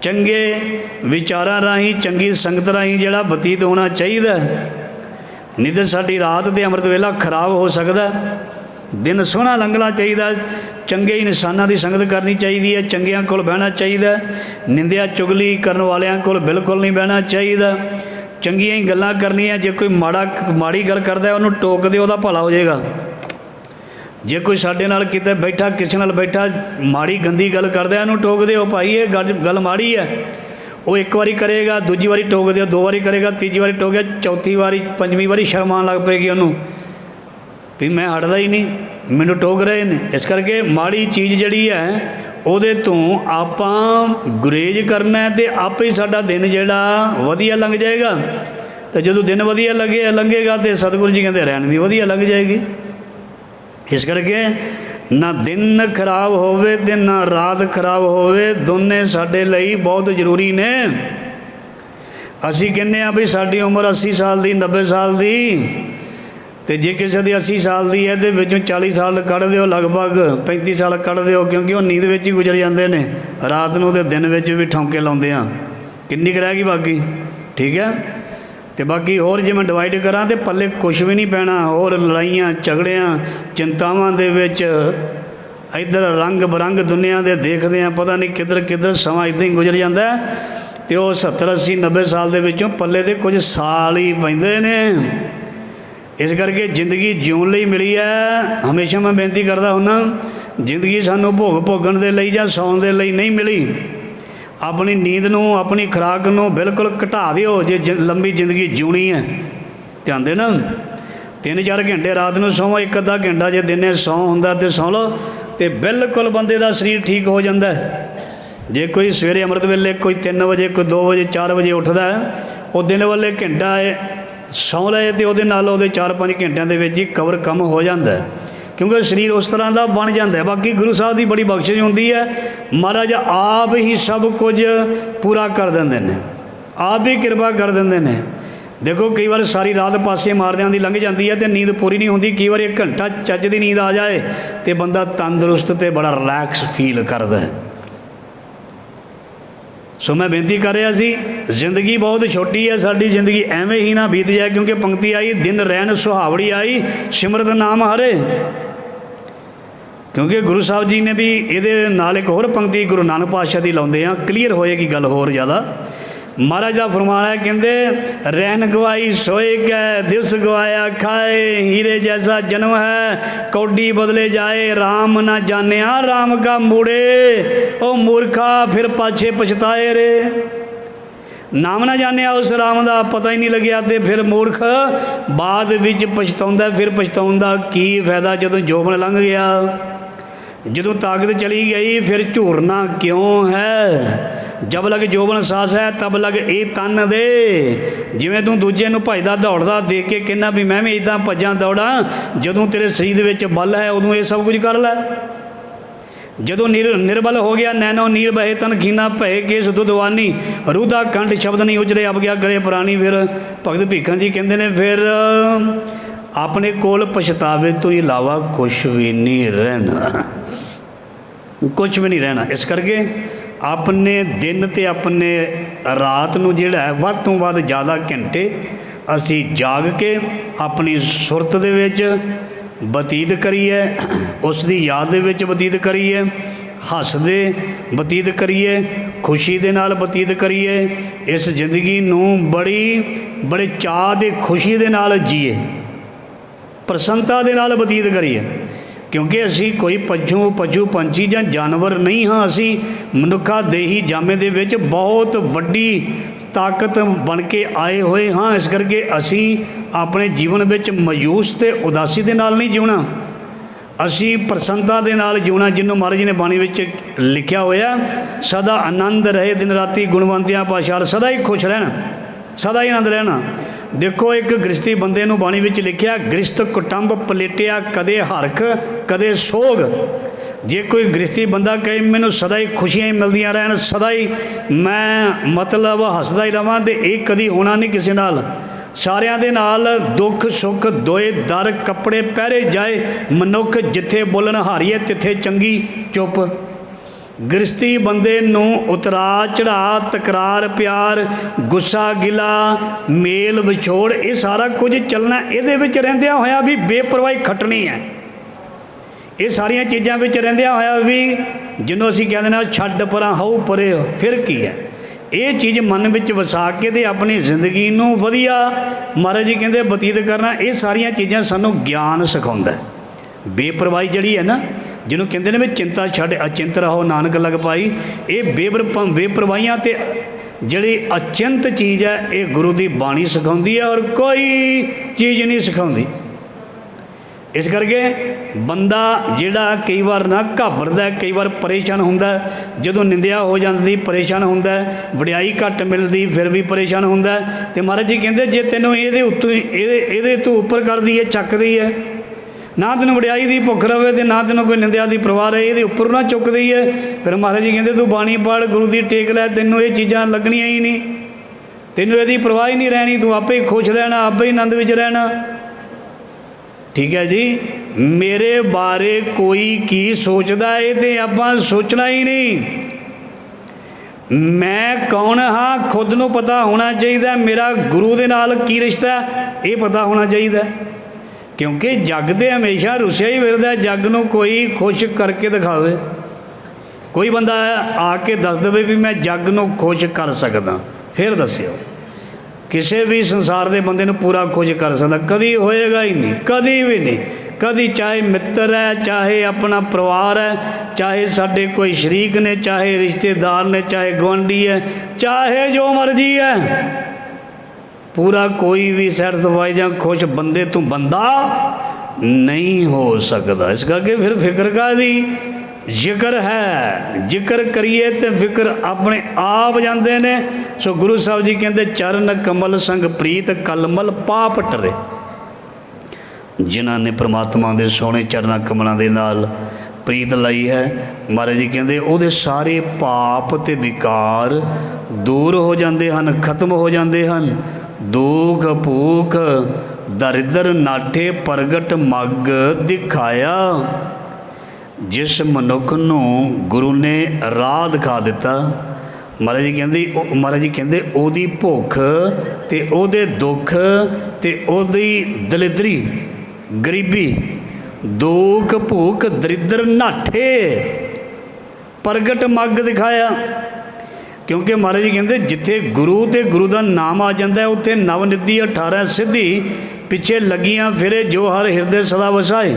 ਚੰਗੇ ਵਿਚਾਰਾਂ ਰਾਹੀਂ, ਚੰਗੀ ਸੰਗਤ ਰਾਹੀਂ ਜਿਹੜਾ ਬਤੀਤ ਹੋਣਾ ਚਾਹੀਦਾ ਹੈ। ਨਹੀਂ ਤੇ ਸਾਡੀ ਰਾਤ ਤੇ ਅੰਮ੍ਰਿਤ ਵੇਲਾ ਖਰਾਬ ਹੋ ਸਕਦਾ ਦਿਨ ਸੋਹਣਾ ਲੰਘਣਾ ਚਾਹੀਦਾ ਚੰਗੇ ਇਨਸਾਨਾਂ ਦੀ ਸੰਗਤ ਕਰਨੀ ਚਾਹੀਦੀ ਹੈ। ਚੰਗਿਆਂ ਕੋਲ ਬਹਿਣਾ ਚਾਹੀਦਾ ਨਿੰਦਿਆ ਚੁਗਲੀ ਕਰਨ ਵਾਲਿਆਂ ਕੋਲ ਬਿਲਕੁਲ ਨਹੀਂ ਬਹਿਣਾ ਚਾਹੀਦਾ। ਚੰਗੀਆਂ ਹੀ ਗੱਲਾਂ ਕਰਨੀਆਂ, ਜੇ ਕੋਈ ਮਾੜਾ, ਮਾੜੀ ਗੱਲ ਕਰਦਾ ਉਹਨੂੰ ਟੋਕ ਦਿਓ, ਉਹਦਾ ਭਲਾ ਹੋ ਜਾਏਗਾ। ਜੇ ਕੋਈ ਸਾਡੇ ਨਾਲ ਕਿਤੇ ਬੈਠਾ ਕਿਸੇ ਨਾਲ ਬੈਠਾ ਮਾੜੀ ਗੰਦੀ ਗੱਲ ਕਰਦਾ ਹੈ, ਉਹਨੂੰ ਟੋਕ ਦਿਓ ਭਾਈ ਇਹ ਗੱਲ ਗੱਲ ਮਾੜੀ ਹੈ। ਉਹ ਇੱਕ ਵਾਰੀ ਕਰੇਗਾ ਦੂਜੀ ਵਾਰੀ ਟੋਕ ਦਿਓ ਦੋ ਵਾਰੀ ਕਰੇਗਾ ਤੀਜੀ ਵਾਰੀ ਟੋਕ ਗਿਆ ਚੌਥੀ ਵਾਰੀ ਪੰਜਵੀਂ ਵਾਰੀ ਸ਼ਰਮ ਲੱਗ ਪਏਗੀ ਉਹਨੂੰ। ਵੀ ਮੈਂ ਹਟਦਾ ਹੀ ਨਹੀਂ ਮੈਨੂੰ ਟੋਕ ਰਹੇ ਨੇ। ਇਸ ਕਰਕੇ ਮਾੜੀ ਚੀਜ਼ ਜਿਹੜੀ ਹੈ ਉਹਦੇ ਤੋਂ ਆਪਾਂ ਗੁਰੇਜ ਕਰਨਾ ਹੈ ਤੇ ਆਪੇ ਹੀ ਸਾਡਾ ਦਿਨ ਜਿਹੜਾ ਵਧੀਆ ਲੰਘ ਜਾਏਗਾ। ਤੇ ਜਦੋਂ ਦਿਨ ਵਧੀਆ ਲੱਗੇ ਲੰਘੇਗਾ ਤੇ ਸਤਿਗੁਰੂ ਜੀ ਕਹਿੰਦੇ ਰਹਿਣ ਵੀ ਵਧੀਆ ਲੱਗ ਜਾਏਗੀ। ਇਸ ਕਰਕੇ ਨਾ ਦਿਨ ਖਰਾਬ ਹੋਵੇ ਤੇ ਨਾ ਰਾਤ ਖਰਾਬ ਹੋਵੇ, ਦੋਨੇ ਸਾਡੇ ਲਈ ਬਹੁਤ ਜ਼ਰੂਰੀ ਨੇ। ਅਸੀਂ ਕਹਿੰਦੇ ਆ ਵੀ ਸਾਡੀ ਉਮਰ 80 ਸਾਲ ਦੀ 90 ਸਾਲ ਦੀ। ਤੇ ਜੇ ਕਿਸੇ ਦੀ 80 ਸਾਲ ਦੀ ਹੈ ਤੇ ਵਿੱਚੋਂ 40 ਸਾਲ ਕੱਢ ਦਿਓ, ਲਗਭਗ 35 ਸਾਲ ਕੱਢ ਦਿਓ, ਕਿਉਂਕਿ ਉਹ ਨੀਂਦ ਵਿੱਚ ਹੀ ਗੁਜ਼ਰ ਜਾਂਦੇ ਨੇ। ਰਾਤ ਨੂੰ ਤੇ ਦਿਨ ਵਿੱਚ ਵੀ ਠੌਂਕੇ ਲਾਉਂਦੇ ਆ। ਕਿੰਨੀ ਕੁ ਰਹਿ ਗਈ ਬਾਕੀ? ਠੀਕ ਹੈ? ਤੇ ਬਾਕੀ ਹੋਰ ਜੇ ਮੈਂ ਡਿਵਾਈਡ ਕਰਾਂ ਤੇ ਪੱਲੇ ਕੁਝ ਵੀ ਨਹੀਂ ਪੈਣਾ, ਹੋਰ ਲੜਾਈਆਂ, ਝਗੜਿਆਂ, ਚਿੰਤਾਵਾਂ ਦੇ ਵਿੱਚ ਇਧਰ ਰੰਗ ਬਰੰਗ ਦੁਨੀਆ ਦੇ ਦੇਖਦੇ ਆ ਪਤਾ ਨਹੀਂ ਕਿੱਧਰ ਕਿੱਧਰ ਸਮਾਂ ਇਦਾਂ ਹੀ ਗੁਜ਼ਰ ਜਾਂਦਾ ਹੈ। ਤੇ ਉਹ 70 80 90 ਸਾਲ ਦੇ ਵਿੱਚੋਂ ਪੱਲੇ ਦੇ ਕੁਝ ਸਾਲ ਹੀ ਪੈਂਦੇ ਨੇ। ਇਸ ਕਰਕੇ ਜ਼ਿੰਦਗੀ ਜਿਉਣ ਲਈ ਮਿਲੀ ਹੈ। ਹਮੇਸ਼ਾ ਮੈਂ ਬੇਨਤੀ ਕਰਦਾ ਹੁੰਨਾ ਜ਼ਿੰਦਗੀ ਸਾਨੂੰ ਭੋਗ ਭੋਗਣ ਦੇ ਲਈ ਜਾਂ ਸੌਣ ਦੇ ਲਈ ਨਹੀਂ ਮਿਲੀ। ਆਪਣੀ ਨੀਂਦ ਨੂੰ, ਆਪਣੀ ਖੁਰਾਕ ਨੂੰ ਬਿਲਕੁਲ ਘਟਾ ਦਿਓ, ਜੇ ਜ- ਲੰਬੀ ਜ਼ਿੰਦਗੀ ਜਿਉਣੀ ਹੈ। ਧਿਆਨ ਦੇਣਾ। ਤਿੰਨ ਚਾਰ ਘੰਟੇ ਰਾਤ ਨੂੰ ਸੌਵੋ ਇੱਕ ਅੱਧਾ ਘੰਟਾ ਜੇ ਦਿਨੇ ਸੌਂ ਹੁੰਦਾ ਤੇ ਸੌਂ ਲਓ, ਤੇ ਬਿਲਕੁਲ ਬੰਦੇ ਦਾ ਸਰੀਰ ਠੀਕ ਹੋ ਜਾਂਦਾ ਜੇ ਕੋਈ ਸਵੇਰੇ ਅੰਮ੍ਰਿਤ ਵੇਲੇ ਕੋਈ 3 ਵਜੇ, ਕੋਈ 2 ਵਜੇ 4 ਵਜੇ ਉੱਠਦਾ ਹੈ, ਉਹ ਦਿਨ ਵੇਲੇ ਘੰਟਾ ਹੈ ਸੌਂ ਲਏ ਤੇ ਉਹਦੇ ਨਾਲ ਉਹਦੇ 4-5 ਘੰਟਿਆਂ ਦੇ ਵਿੱਚ ਹੀ ਕਵਰ ਕੰਮ ਹੋ ਜਾਂਦਾ ਹੈ। ਕਿਉਂਕਿ ਸਰੀਰ ਉਸ ਤਰ੍ਹਾਂ ਦਾ ਬਣ ਜਾਂਦਾ ਬਾਕੀ ਗੁਰੂ ਸਾਹਿਬ ਦੀ ਬੜੀ ਬਖਸ਼ਿਸ਼ ਹੁੰਦੀ ਹੈ। ਮਹਾਰਾਜ ਆਪ ਹੀ ਸਭ ਕੁਝ ਪੂਰਾ ਕਰ ਦਿੰਦੇ ਨੇ। ਆਪ ਹੀ ਕਿਰਪਾ ਕਰ ਦਿੰਦੇ ਨੇ। ਦੇਖੋ, ਕਈ ਵਾਰ ਸਾਰੀ ਰਾਤ ਪਾਸੇ ਮਾਰਦਿਆਂ ਦੀ ਲੰਘ ਜਾਂਦੀ ਹੈ ਤੇ ਨੀਂਦ ਪੂਰੀ ਨਹੀਂ ਹੁੰਦੀ। ਕਈ ਵਾਰ ਇੱਕ ਘੰਟਾ ਚੱਜ ਦੀ ਨੀਂਦ ਆ ਜਾਏ ਤੇ ਬੰਦਾ ਤੰਦਰੁਸਤ ਤੇ ਬੜਾ ਰਿਲੈਕਸ ਫੀਲ ਕਰਦਾ ਹੈ। ਸੋ ਮੈਂ ਬੇਨਤੀ ਕਰ ਰਿਹਾ ਸੀ, ਜ਼ਿੰਦਗੀ ਬਹੁਤ ਛੋਟੀ ਹੈ। ਸਾਡੀ ਜ਼ਿੰਦਗੀ ਐਵੇਂ ਹੀ ਨਾ ਬੀਤ ਜਾਏ ਕਿਉਂਕਿ ਪੰਕਤੀ ਆਈ, ਦਿਨ ਰਹਿਣ ਸੁਹਾਵੜੀ ਆਈ। ਸਿਮਰਤ ਨਾਮ ਹਰੇ। ਕਿਉਂਕਿ ਗੁਰੂ ਸਾਹਿਬ ਜੀ ਨੇ ਵੀ ਇਹਦੇ ਨਾਲ ਇੱਕ ਹੋਰ ਪੰਕਤੀ ਗੁਰੂ ਨਾਨਕ ਪਾਤਸ਼ਾਹ ਦੀ ਲਾਉਂਦੇ ਆ ਕਲੀਅਰ ਹੋਏਗੀ ਗੱਲ ਹੋਰ ਜ਼ਿਆਦਾ। ਮਹਾਰਾਜ ਦਾ ਫਰਮਾਨ ਹੈ, ਕਹਿੰਦੇ, ਰਹਿਣ ਗਵਾਈ ਸੋਏ ਕੈ ਦਿਵਸ ਗਵਾਇਆ ਖਾਏ, ਹੀਰੇ ਜੈਸਾ ਜਨਮ ਹੈ, ਕੌਡੀ ਬਦਲੇ ਜਾਏ RAM ਨਾ ਜਾਣਿਆ RAM ਕਾ ਮੂੜੇ, ਉਹ ਮੂਰਖਾ ਫਿਰ ਪਾਛੇ ਪਛਤਾਏ ਰੇ। ਨਾਮ ਨਾ ਜਾਣਿਆ ਉਸ ਰਾਮ ਦਾ, ਪਤਾ ਹੀ ਨਹੀਂ ਲੱਗਿਆ ਤੇ ਫਿਰ ਮੂਰਖ ਬਾਅਦ ਵਿੱਚ ਪਛਤਾਉਂਦਾ, ਫਿਰ ਪਛਤਾਉਣ ਦਾ ਕੀ ਫਾਇਦਾ ਜਦੋਂ ਜੋਬਨ ਲੰਘ ਗਿਆ? ਜਦੋਂ ਤਾਕਤ ਚਲੀ ਗਈ, ਫਿਰ ਝੂਰਨਾ ਕਿਉਂ ਹੈ? ਜਬ ਲਗ ਜੋਬਨ ਸਾਸ ਹੈ, ਤਬ ਲਗ ਇਹ ਤਨ ਦੇ। ਜਿਵੇਂ ਤੂੰ ਦੂਜੇ ਨੂੰ ਭਜਦਾ, ਦੌੜਦਾ, ਦੇਖ ਕੇ ਕਹਿੰਦਾ ਵੀ ਮੈਂ ਵੀ ਇਦਾਂ ਭੱਜਾਂ ਦੌੜਾਂ, ਜਦੋਂ ਤੇਰੇ ਸਰੀਰ ਦੇ ਵਿੱਚ ਬਲ ਹੈ, ਉਦੋਂ ਇਹ ਸਭ ਕੁਝ ਕਰ ਲੈ। ਜਦੋਂ ਨਿਰ ਨਿਰਬਲ ਹੋ ਗਿਆ ਨੈਨੋ ਨੀਰ ਬਹਿ ਤਨ ਖੀਨਾ ਭਏ ਕੇਸ ਦੁਦਵਾਨੀ ਰੂਦਾ ਕੰਠ ਸ਼ਬਦ ਨਹੀਂ ਉਜਰੇ ਅਬ ਗਿਆ ਗਰੇ ਪ੍ਰਾਣੀ। ਫਿਰ ਭਗਤ ਭੀਖਣ ਜੀ ਕਹਿੰਦੇ ਨੇ, ਫਿਰ ਆਪਣੇ ਕੋਲ ਪਛਤਾਵੇ ਤੋਂ ਇਲਾਵਾ ਕੁਝ ਵੀ ਨਹੀਂ ਰਹਿਣਾ। ਕੁਝ ਵੀ ਨਹੀਂ ਰਹਿਣਾ। ਇਸ ਕਰਕੇ ਆਪਣੇ ਦਿਨ ਤੇ ਆਪਣੇ ਰਾਤ ਨੂੰ ਜਿਹੜਾ ਹੈ, ਵੱਧ ਤੋਂ ਵੱਧ ਜ਼ਿਆਦਾ ਘੰਟੇ ਅਸੀਂ ਜਾਗ ਕੇ ਆਪਣੀ ਸੁਰਤ ਦੇ ਵਿੱਚ ਬਤੀਤ ਕਰੀਏ ਉਸ ਦੀ ਯਾਦ ਦੇ ਵਿੱਚ ਬਤੀਤ ਕਰੀਏ, ਹੱਸਦੇ ਬਤੀਤ ਕਰੀਏ, ਖੁਸ਼ੀ ਦੇ ਨਾਲ ਬਤੀਤ ਕਰੀਏ, ਇਸ ਜ਼ਿੰਦਗੀ ਨੂੰ ਬੜੀ, ਬੜੇ ਚਾਹ ਦੇ ਖੁਸ਼ੀ ਦੇ ਨਾਲ ਜੀਏ। ਪ੍ਰਸੰਨਤਾ ਦੇ ਨਾਲ ਬਤੀਤ ਕਰੀਏ। ਕਿਉਂਕਿ ਅਸੀਂ ਕੋਈ ਪਸ਼ੂ ਪਸ਼ੂ ਪੰਛੀ ਜਾਂ ਜਾਨਵਰ ਨਹੀਂ ਹਾਂ, ਅਸੀਂ ਮਨੁੱਖਾ ਦੇਹੀ ਜਾਮੇ ਦੇ ਵਿੱਚ ਬਹੁਤ ਵੱਡੀ ਤਾਕਤ ਬਣ ਕੇ ਆਏ ਹੋਏ ਹਾਂ। ਇਸ ਕਰਕੇ ਅਸੀਂ ਆਪਣੇ ਜੀਵਨ ਵਿੱਚ ਮਾਯੂਸ ਤੇ ਉਦਾਸੀ ਦੇ ਨਾਲ ਨਹੀਂ ਜਿਉਣਾ। ਅਸੀਂ ਪ੍ਰਸੰਨਤਾ ਦੇ ਨਾਲ ਜਿਉਣਾ ਜਿਹਨੂੰ ਮਹਾਰਾਜ ਜੀ ਨੇ ਬਾਣੀ ਵਿੱਚ ਲਿਖਿਆ ਹੋਇਆ, ਸਦਾ ਆਨੰਦ ਰਹੇ, ਦਿਨ ਰਾਤੀ ਗੁਣਵੰਤਿਆਂ ਪਾਸ਼ਾਲ ਸਦਾ ਹੀ ਖੁਸ਼ ਰਹਿਣਾ, ਸਦਾ ਹੀ ਆਨੰਦ ਰਹਿਣਾ। ਦੇਖੋ, ਇੱਕ ਗ੍ਰਸਤੀ ਬੰਦੇ ਨੂੰ ਬਾਣੀ ਵਿੱਚ ਲਿਖਿਆ ਗ੍ਰਸਤ ਕੁਟੰਬ ਪਲੇਟਿਆ, ਕਦੇ ਹਰਖ, ਕਦੇ ਸੋਗ। ਜੇ ਕੋਈ ਗ੍ਰਸਤੀ ਬੰਦਾ ਕਹੇ, ਮੈਨੂੰ ਸਦਾ ਹੀ ਖੁਸ਼ੀਆਂ ਹੀ ਮਿਲਦੀਆਂ ਰਹਿਣ, ਸਦਾ ਹੀ ਮੈਂ ਮਤਲਬ ਹੱਸਦਾ ਹੀ ਰਵਾਂ ਤੇ ਇਹ ਕਦੀ ਹੋਣਾ ਨਹੀਂ ਕਿਸੇ ਨਾਲ। ਸਾਰਿਆਂ ਦੇ ਨਾਲ ਦੁੱਖ, ਸੁੱਖ, ਦੋਏ, ਦਰ, ਕੱਪੜੇ ਪਹਿਰੇ ਜਾਏ, ਮਨੁੱਖ ਜਿੱਥੇ ਬੋਲਣ ਹਾਰੀਏ, ਤਿੱਥੇ ਚੰਗੀ, ਚੁੱਪ। ਗ੍ਰਸਤੀ ਬੰਦੇ ਨੂੰ ਉਤਰਾ ਚੜਾ ਤਕਰਾਰ, ਪਿਆਰ, ਗੁੱਸਾ, ਗਿਲਾ, ਮੇਲ, ਵਿਛੋੜ, ਇਹ ਸਾਰਾ ਕੁਝ ਚੱਲਣਾ ਇਹਦੇ ਵਿੱਚ ਰਹਿੰਦਿਆਂ ਹੋਇਆ ਵੀ ਬੇਪਰਵਾਹੀ ਖਟਣੀ ਹੈ। ਇਹ ਸਾਰੀਆਂ ਚੀਜ਼ਾਂ ਵਿੱਚ ਰਹਿੰਦਿਆਂ ਹੋਇਆ ਵੀ ਜਿਹਨੂੰ ਅਸੀਂ ਕਹਿੰਦੇ ਨਾ ਛੱਡ ਪਰਾਂ, ਹਉ ਪਰੇ, ਫਿਰ ਕੀ ਹੈ? ਇਹ ਚੀਜ਼ ਮਨ ਵਿੱਚ ਵਸਾ ਕੇ ਤੇ ਆਪਣੀ ਜ਼ਿੰਦਗੀ ਨੂੰ ਵਧੀਆ, ਮਹਾਰਾਜ ਜੀ ਕਹਿੰਦੇ ਬਤੀਤ ਕਰਨਾ, ਇਹ ਸਾਰੀਆਂ ਚੀਜ਼ਾਂ ਸਾਨੂੰ ਗਿਆਨ ਸਿਖਾਉਂਦਾ ਬੇਪਰਵਾਹੀ ਜਿਹੜੀ ਹੈ ਨਾ ਜਿਹਨੂੰ ਕਹਿੰਦੇ ਨੇ ਵੀ ਚਿੰਤਾ ਛੱਡ, ਅਚਿੰਤ ਰਹੋ, ਨਾਨਕ ਲਗ ਪਾਈ। ਇਹ ਬੇਪਰ ਬੇਪਰਵਾਹੀਆਂ ਤੇ ਜਿਹੜੀ ਅਚਿੰਤ ਚੀਜ਼ ਹੈ, ਇਹ ਗੁਰੂ ਦੀ ਬਾਣੀ ਸਿਖਾਉਂਦੀ ਹੈ ਔਰ ਕੋਈ ਚੀਜ਼ ਨਹੀਂ ਸਿਖਾਉਂਦੀ। ਇਸ ਕਰਕੇ ਬੰਦਾ ਜਿਹੜਾ ਕਈ ਵਾਰ ਨਾ ਘਾਬਰਦਾ ਕਈ ਵਾਰ ਪਰੇਸ਼ਾਨ ਹੁੰਦਾ ਜਦੋਂ ਨਿੰਦਿਆ ਹੋ ਜਾਂਦੀ, ਪਰੇਸ਼ਾਨ ਹੁੰਦਾ ਵਡਿਆਈ ਘੱਟ ਮਿਲਦੀ, ਫਿਰ ਵੀ ਪਰੇਸ਼ਾਨ ਹੁੰਦਾ ਹੈ। ਤੇ ਮਹਾਰਾਜ ਜੀ ਕਹਿੰਦੇ, ਜੇ ਤੈਨੂੰ ਇਹਦੇ ਉੱਤੋਂ ਇਹਦੇ ਇਹਦੇ ਤੋਂ ਉੱਪਰ ਕਰਦੀ ਹੈ, ਚੱਕਦੀ ਹੈ ਨਾ ਤੈਨੂੰ ਵਡਿਆਈ ਦੀ ਭੁੱਖ ਰਵੇ ਤੇ ਨਾ ਤੈਨੂੰ ਕੋਈ ਨਿੰਦਿਆ ਦੀ ਪਰਵਾਹ ਰਹੇ, ਇਹਦੇ ਉੱਪਰ ਨਾ ਚੁੱਕਦੀ ਹੈ ਫਿਰ ਮਹਾਰਾਜ ਜੀ ਕਹਿੰਦੇ, ਤੂੰ ਬਾਣੀ ਪੜ੍ਹ ਗੁਰੂ ਦੀ ਟੇਕ ਲੈ, ਤੈਨੂੰ ਇਹ ਚੀਜ਼ਾਂ ਲੱਗਣੀਆਂ ਹੀ ਨਹੀਂ। ਤੈਨੂੰ ਇਹਦੀ ਪਰਵਾਹ ਹੀ ਨਹੀਂ ਰਹਿਣੀ, ਤੂੰ ਆਪੇ ਹੀ ਖੁਸ਼ ਰਹਿਣਾ, ਆਪੇ ਹੀ ਆਨੰਦ ਵਿੱਚ ਰਹਿਣਾ। ਠੀਕ ਹੈ ਜੀ, ਮੇਰੇ ਬਾਰੇ ਕੋਈ ਕੀ ਸੋਚਦਾ ਏ ਤੇ ਆਪਾਂ ਸੋਚਣਾ ਹੀ ਨਹੀਂ। ਮੈਂ ਕੌਣ ਹਾਂ, ਖੁਦ ਨੂੰ ਪਤਾ ਹੋਣਾ ਚਾਹੀਦਾ, ਮੇਰਾ ਗੁਰੂ ਦੇ ਨਾਲ ਕੀ ਰਿਸ਼ਤਾ, ਇਹ ਪਤਾ ਹੋਣਾ ਚਾਹੀਦਾ। ਕਿਉਂਕਿ ਜੱਗ ਦੇ ਹਮੇਸ਼ਾ ਰੁਸਿਆ ਹੀ ਫਿਰਦਾ, ਜੱਗ ਨੂੰ ਕੋਈ ਖੁਸ਼ ਕਰਕੇ ਦਿਖਾਵੇ। ਕੋਈ ਬੰਦਾ ਆ ਕੇ ਦੱਸ ਦੇਵੇ ਵੀ ਮੈਂ ਜੱਗ ਨੂੰ ਖੁਸ਼ ਕਰ ਸਕਦਾ। ਫਿਰ ਦੱਸਿਓ। ਕਿਸੇ ਵੀ ਸੰਸਾਰ ਦੇ ਬੰਦੇ ਨੂੰ ਪੂਰਾ ਖੁਸ਼ ਕਰ ਸਕਦਾ। ਕਦੀ ਹੋਏਗਾ ਹੀ ਨਹੀਂ, ਕਦੀ ਵੀ ਨਹੀਂ। ਕਦੀ ਚਾਹੇ ਮਿੱਤਰ ਹੈ, ਚਾਹੇ ਆਪਣਾ ਪਰਿਵਾਰ ਹੈ, ਚਾਹੇ ਸਾਡੇ ਕੋਈ ਸ਼ਰੀਕ ਨੇ, ਚਾਹੇ ਰਿਸ਼ਤੇਦਾਰ ਨੇ, ਚਾਹੇ ਗੁਆਂਢੀ ਹੈ, ਚਾਹੇ ਜੋ ਮਰਜ਼ੀ ਹੈ। ਪੂਰਾ ਕੋਈ ਵੀ ਸੈਰ ਸੈਟੀਸਫਾਈ ਜਾਂ ਖੁਸ਼ ਬੰਦੇ ਤੋਂ ਬੰਦਾ ਨਹੀਂ ਹੋ ਸਕਦਾ। ਇਸ ਕਰਕੇ ਫਿਰ ਫਿਕਰ ਕਾਹਦੀ? ਜ਼ਿਕਰ ਹੈ। ਜ਼ਿਕਰ ਕਰੀਏ ਤੇ ਫਿਕਰ ਆਪਣੇ ਆਪ ਜਾਂਦੇ ਨੇ। ਸੋ ਗੁਰੂ ਸਾਹਿਬ ਜੀ ਕਹਿੰਦੇ, ਚਰਨ ਕਮਲ ਸੰਗ ਪ੍ਰੀਤ ਕਲਮਲ ਪਾਪ ਟਰੇ। ਜਿਨ੍ਹਾਂ ਨੇ ਪ੍ਰਮਾਤਮਾ ਦੇ ਸੋਹਣੇ ਚਰਨਾਂ ਕਮਲਾਂ ਦੇ ਨਾਲ ਪ੍ਰੀਤ ਲਈ ਹੈ, ਮਹਾਰਾਜ ਜੀ ਕਹਿੰਦੇ, ਉਹਦੇ ਸਾਰੇ ਪਾਪ ਤੇ ਵਿਕਾਰ ਦੂਰ ਹੋ ਜਾਂਦੇ ਹਨ, ਖਤਮ ਹੋ ਜਾਂਦੇ ਹਨ। ਦੁੱਖ ਭੂਖ ਦਰਿਦਰ ਨਾਠੇ ਪ੍ਰਗਟ ਮਗ ਦਿਖਾਇਆ। ਜਿਸ ਮਨੁੱਖ ਨੂੰ ਗੁਰੂ ਨੇ ਰਾਹ ਦਿਖਾ ਦਿੱਤਾ, ਮਹਾਰਾਜ ਜੀ ਕਹਿੰਦੇ, ਉਹ ਮਹਾਰਾਜ ਜੀ ਕਹਿੰਦੇ, ਉਹਦੀ ਭੁੱਖ ਤੇ ਉਹਦੇ ਦੁੱਖ ਤੇ ਉਹਦੀ ਦਲਿਦਰੀ, ਗਰੀਬੀ, ਦੁੱਖ ਭੁੱਖ ਦਰਿਦਰ ਨਾਠੇ ਪ੍ਰਗਟ ਮੱਗ ਦਿਖਾਇਆ। ਕਿਉਂਕਿ ਮਹਾਰਾਜ ਜੀ ਕਹਿੰਦੇ ਜਿੱਥੇ ਗੁਰੂ ਤੇ ਗੁਰੂ ਦਾ ਨਾਮ ਆ ਜਾਂਦਾ ਹੈ, ਉੱਥੇ ਨਵ ਨਿਧੀ 18 ਸਿੱਧੀ ਪਿੱਛੇ ਲੱਗੀਆਂ ਫਿਰੇ ਜੋ ਹਰ ਹਿਰਦੇ ਸਦਾ ਵਸਾਏ।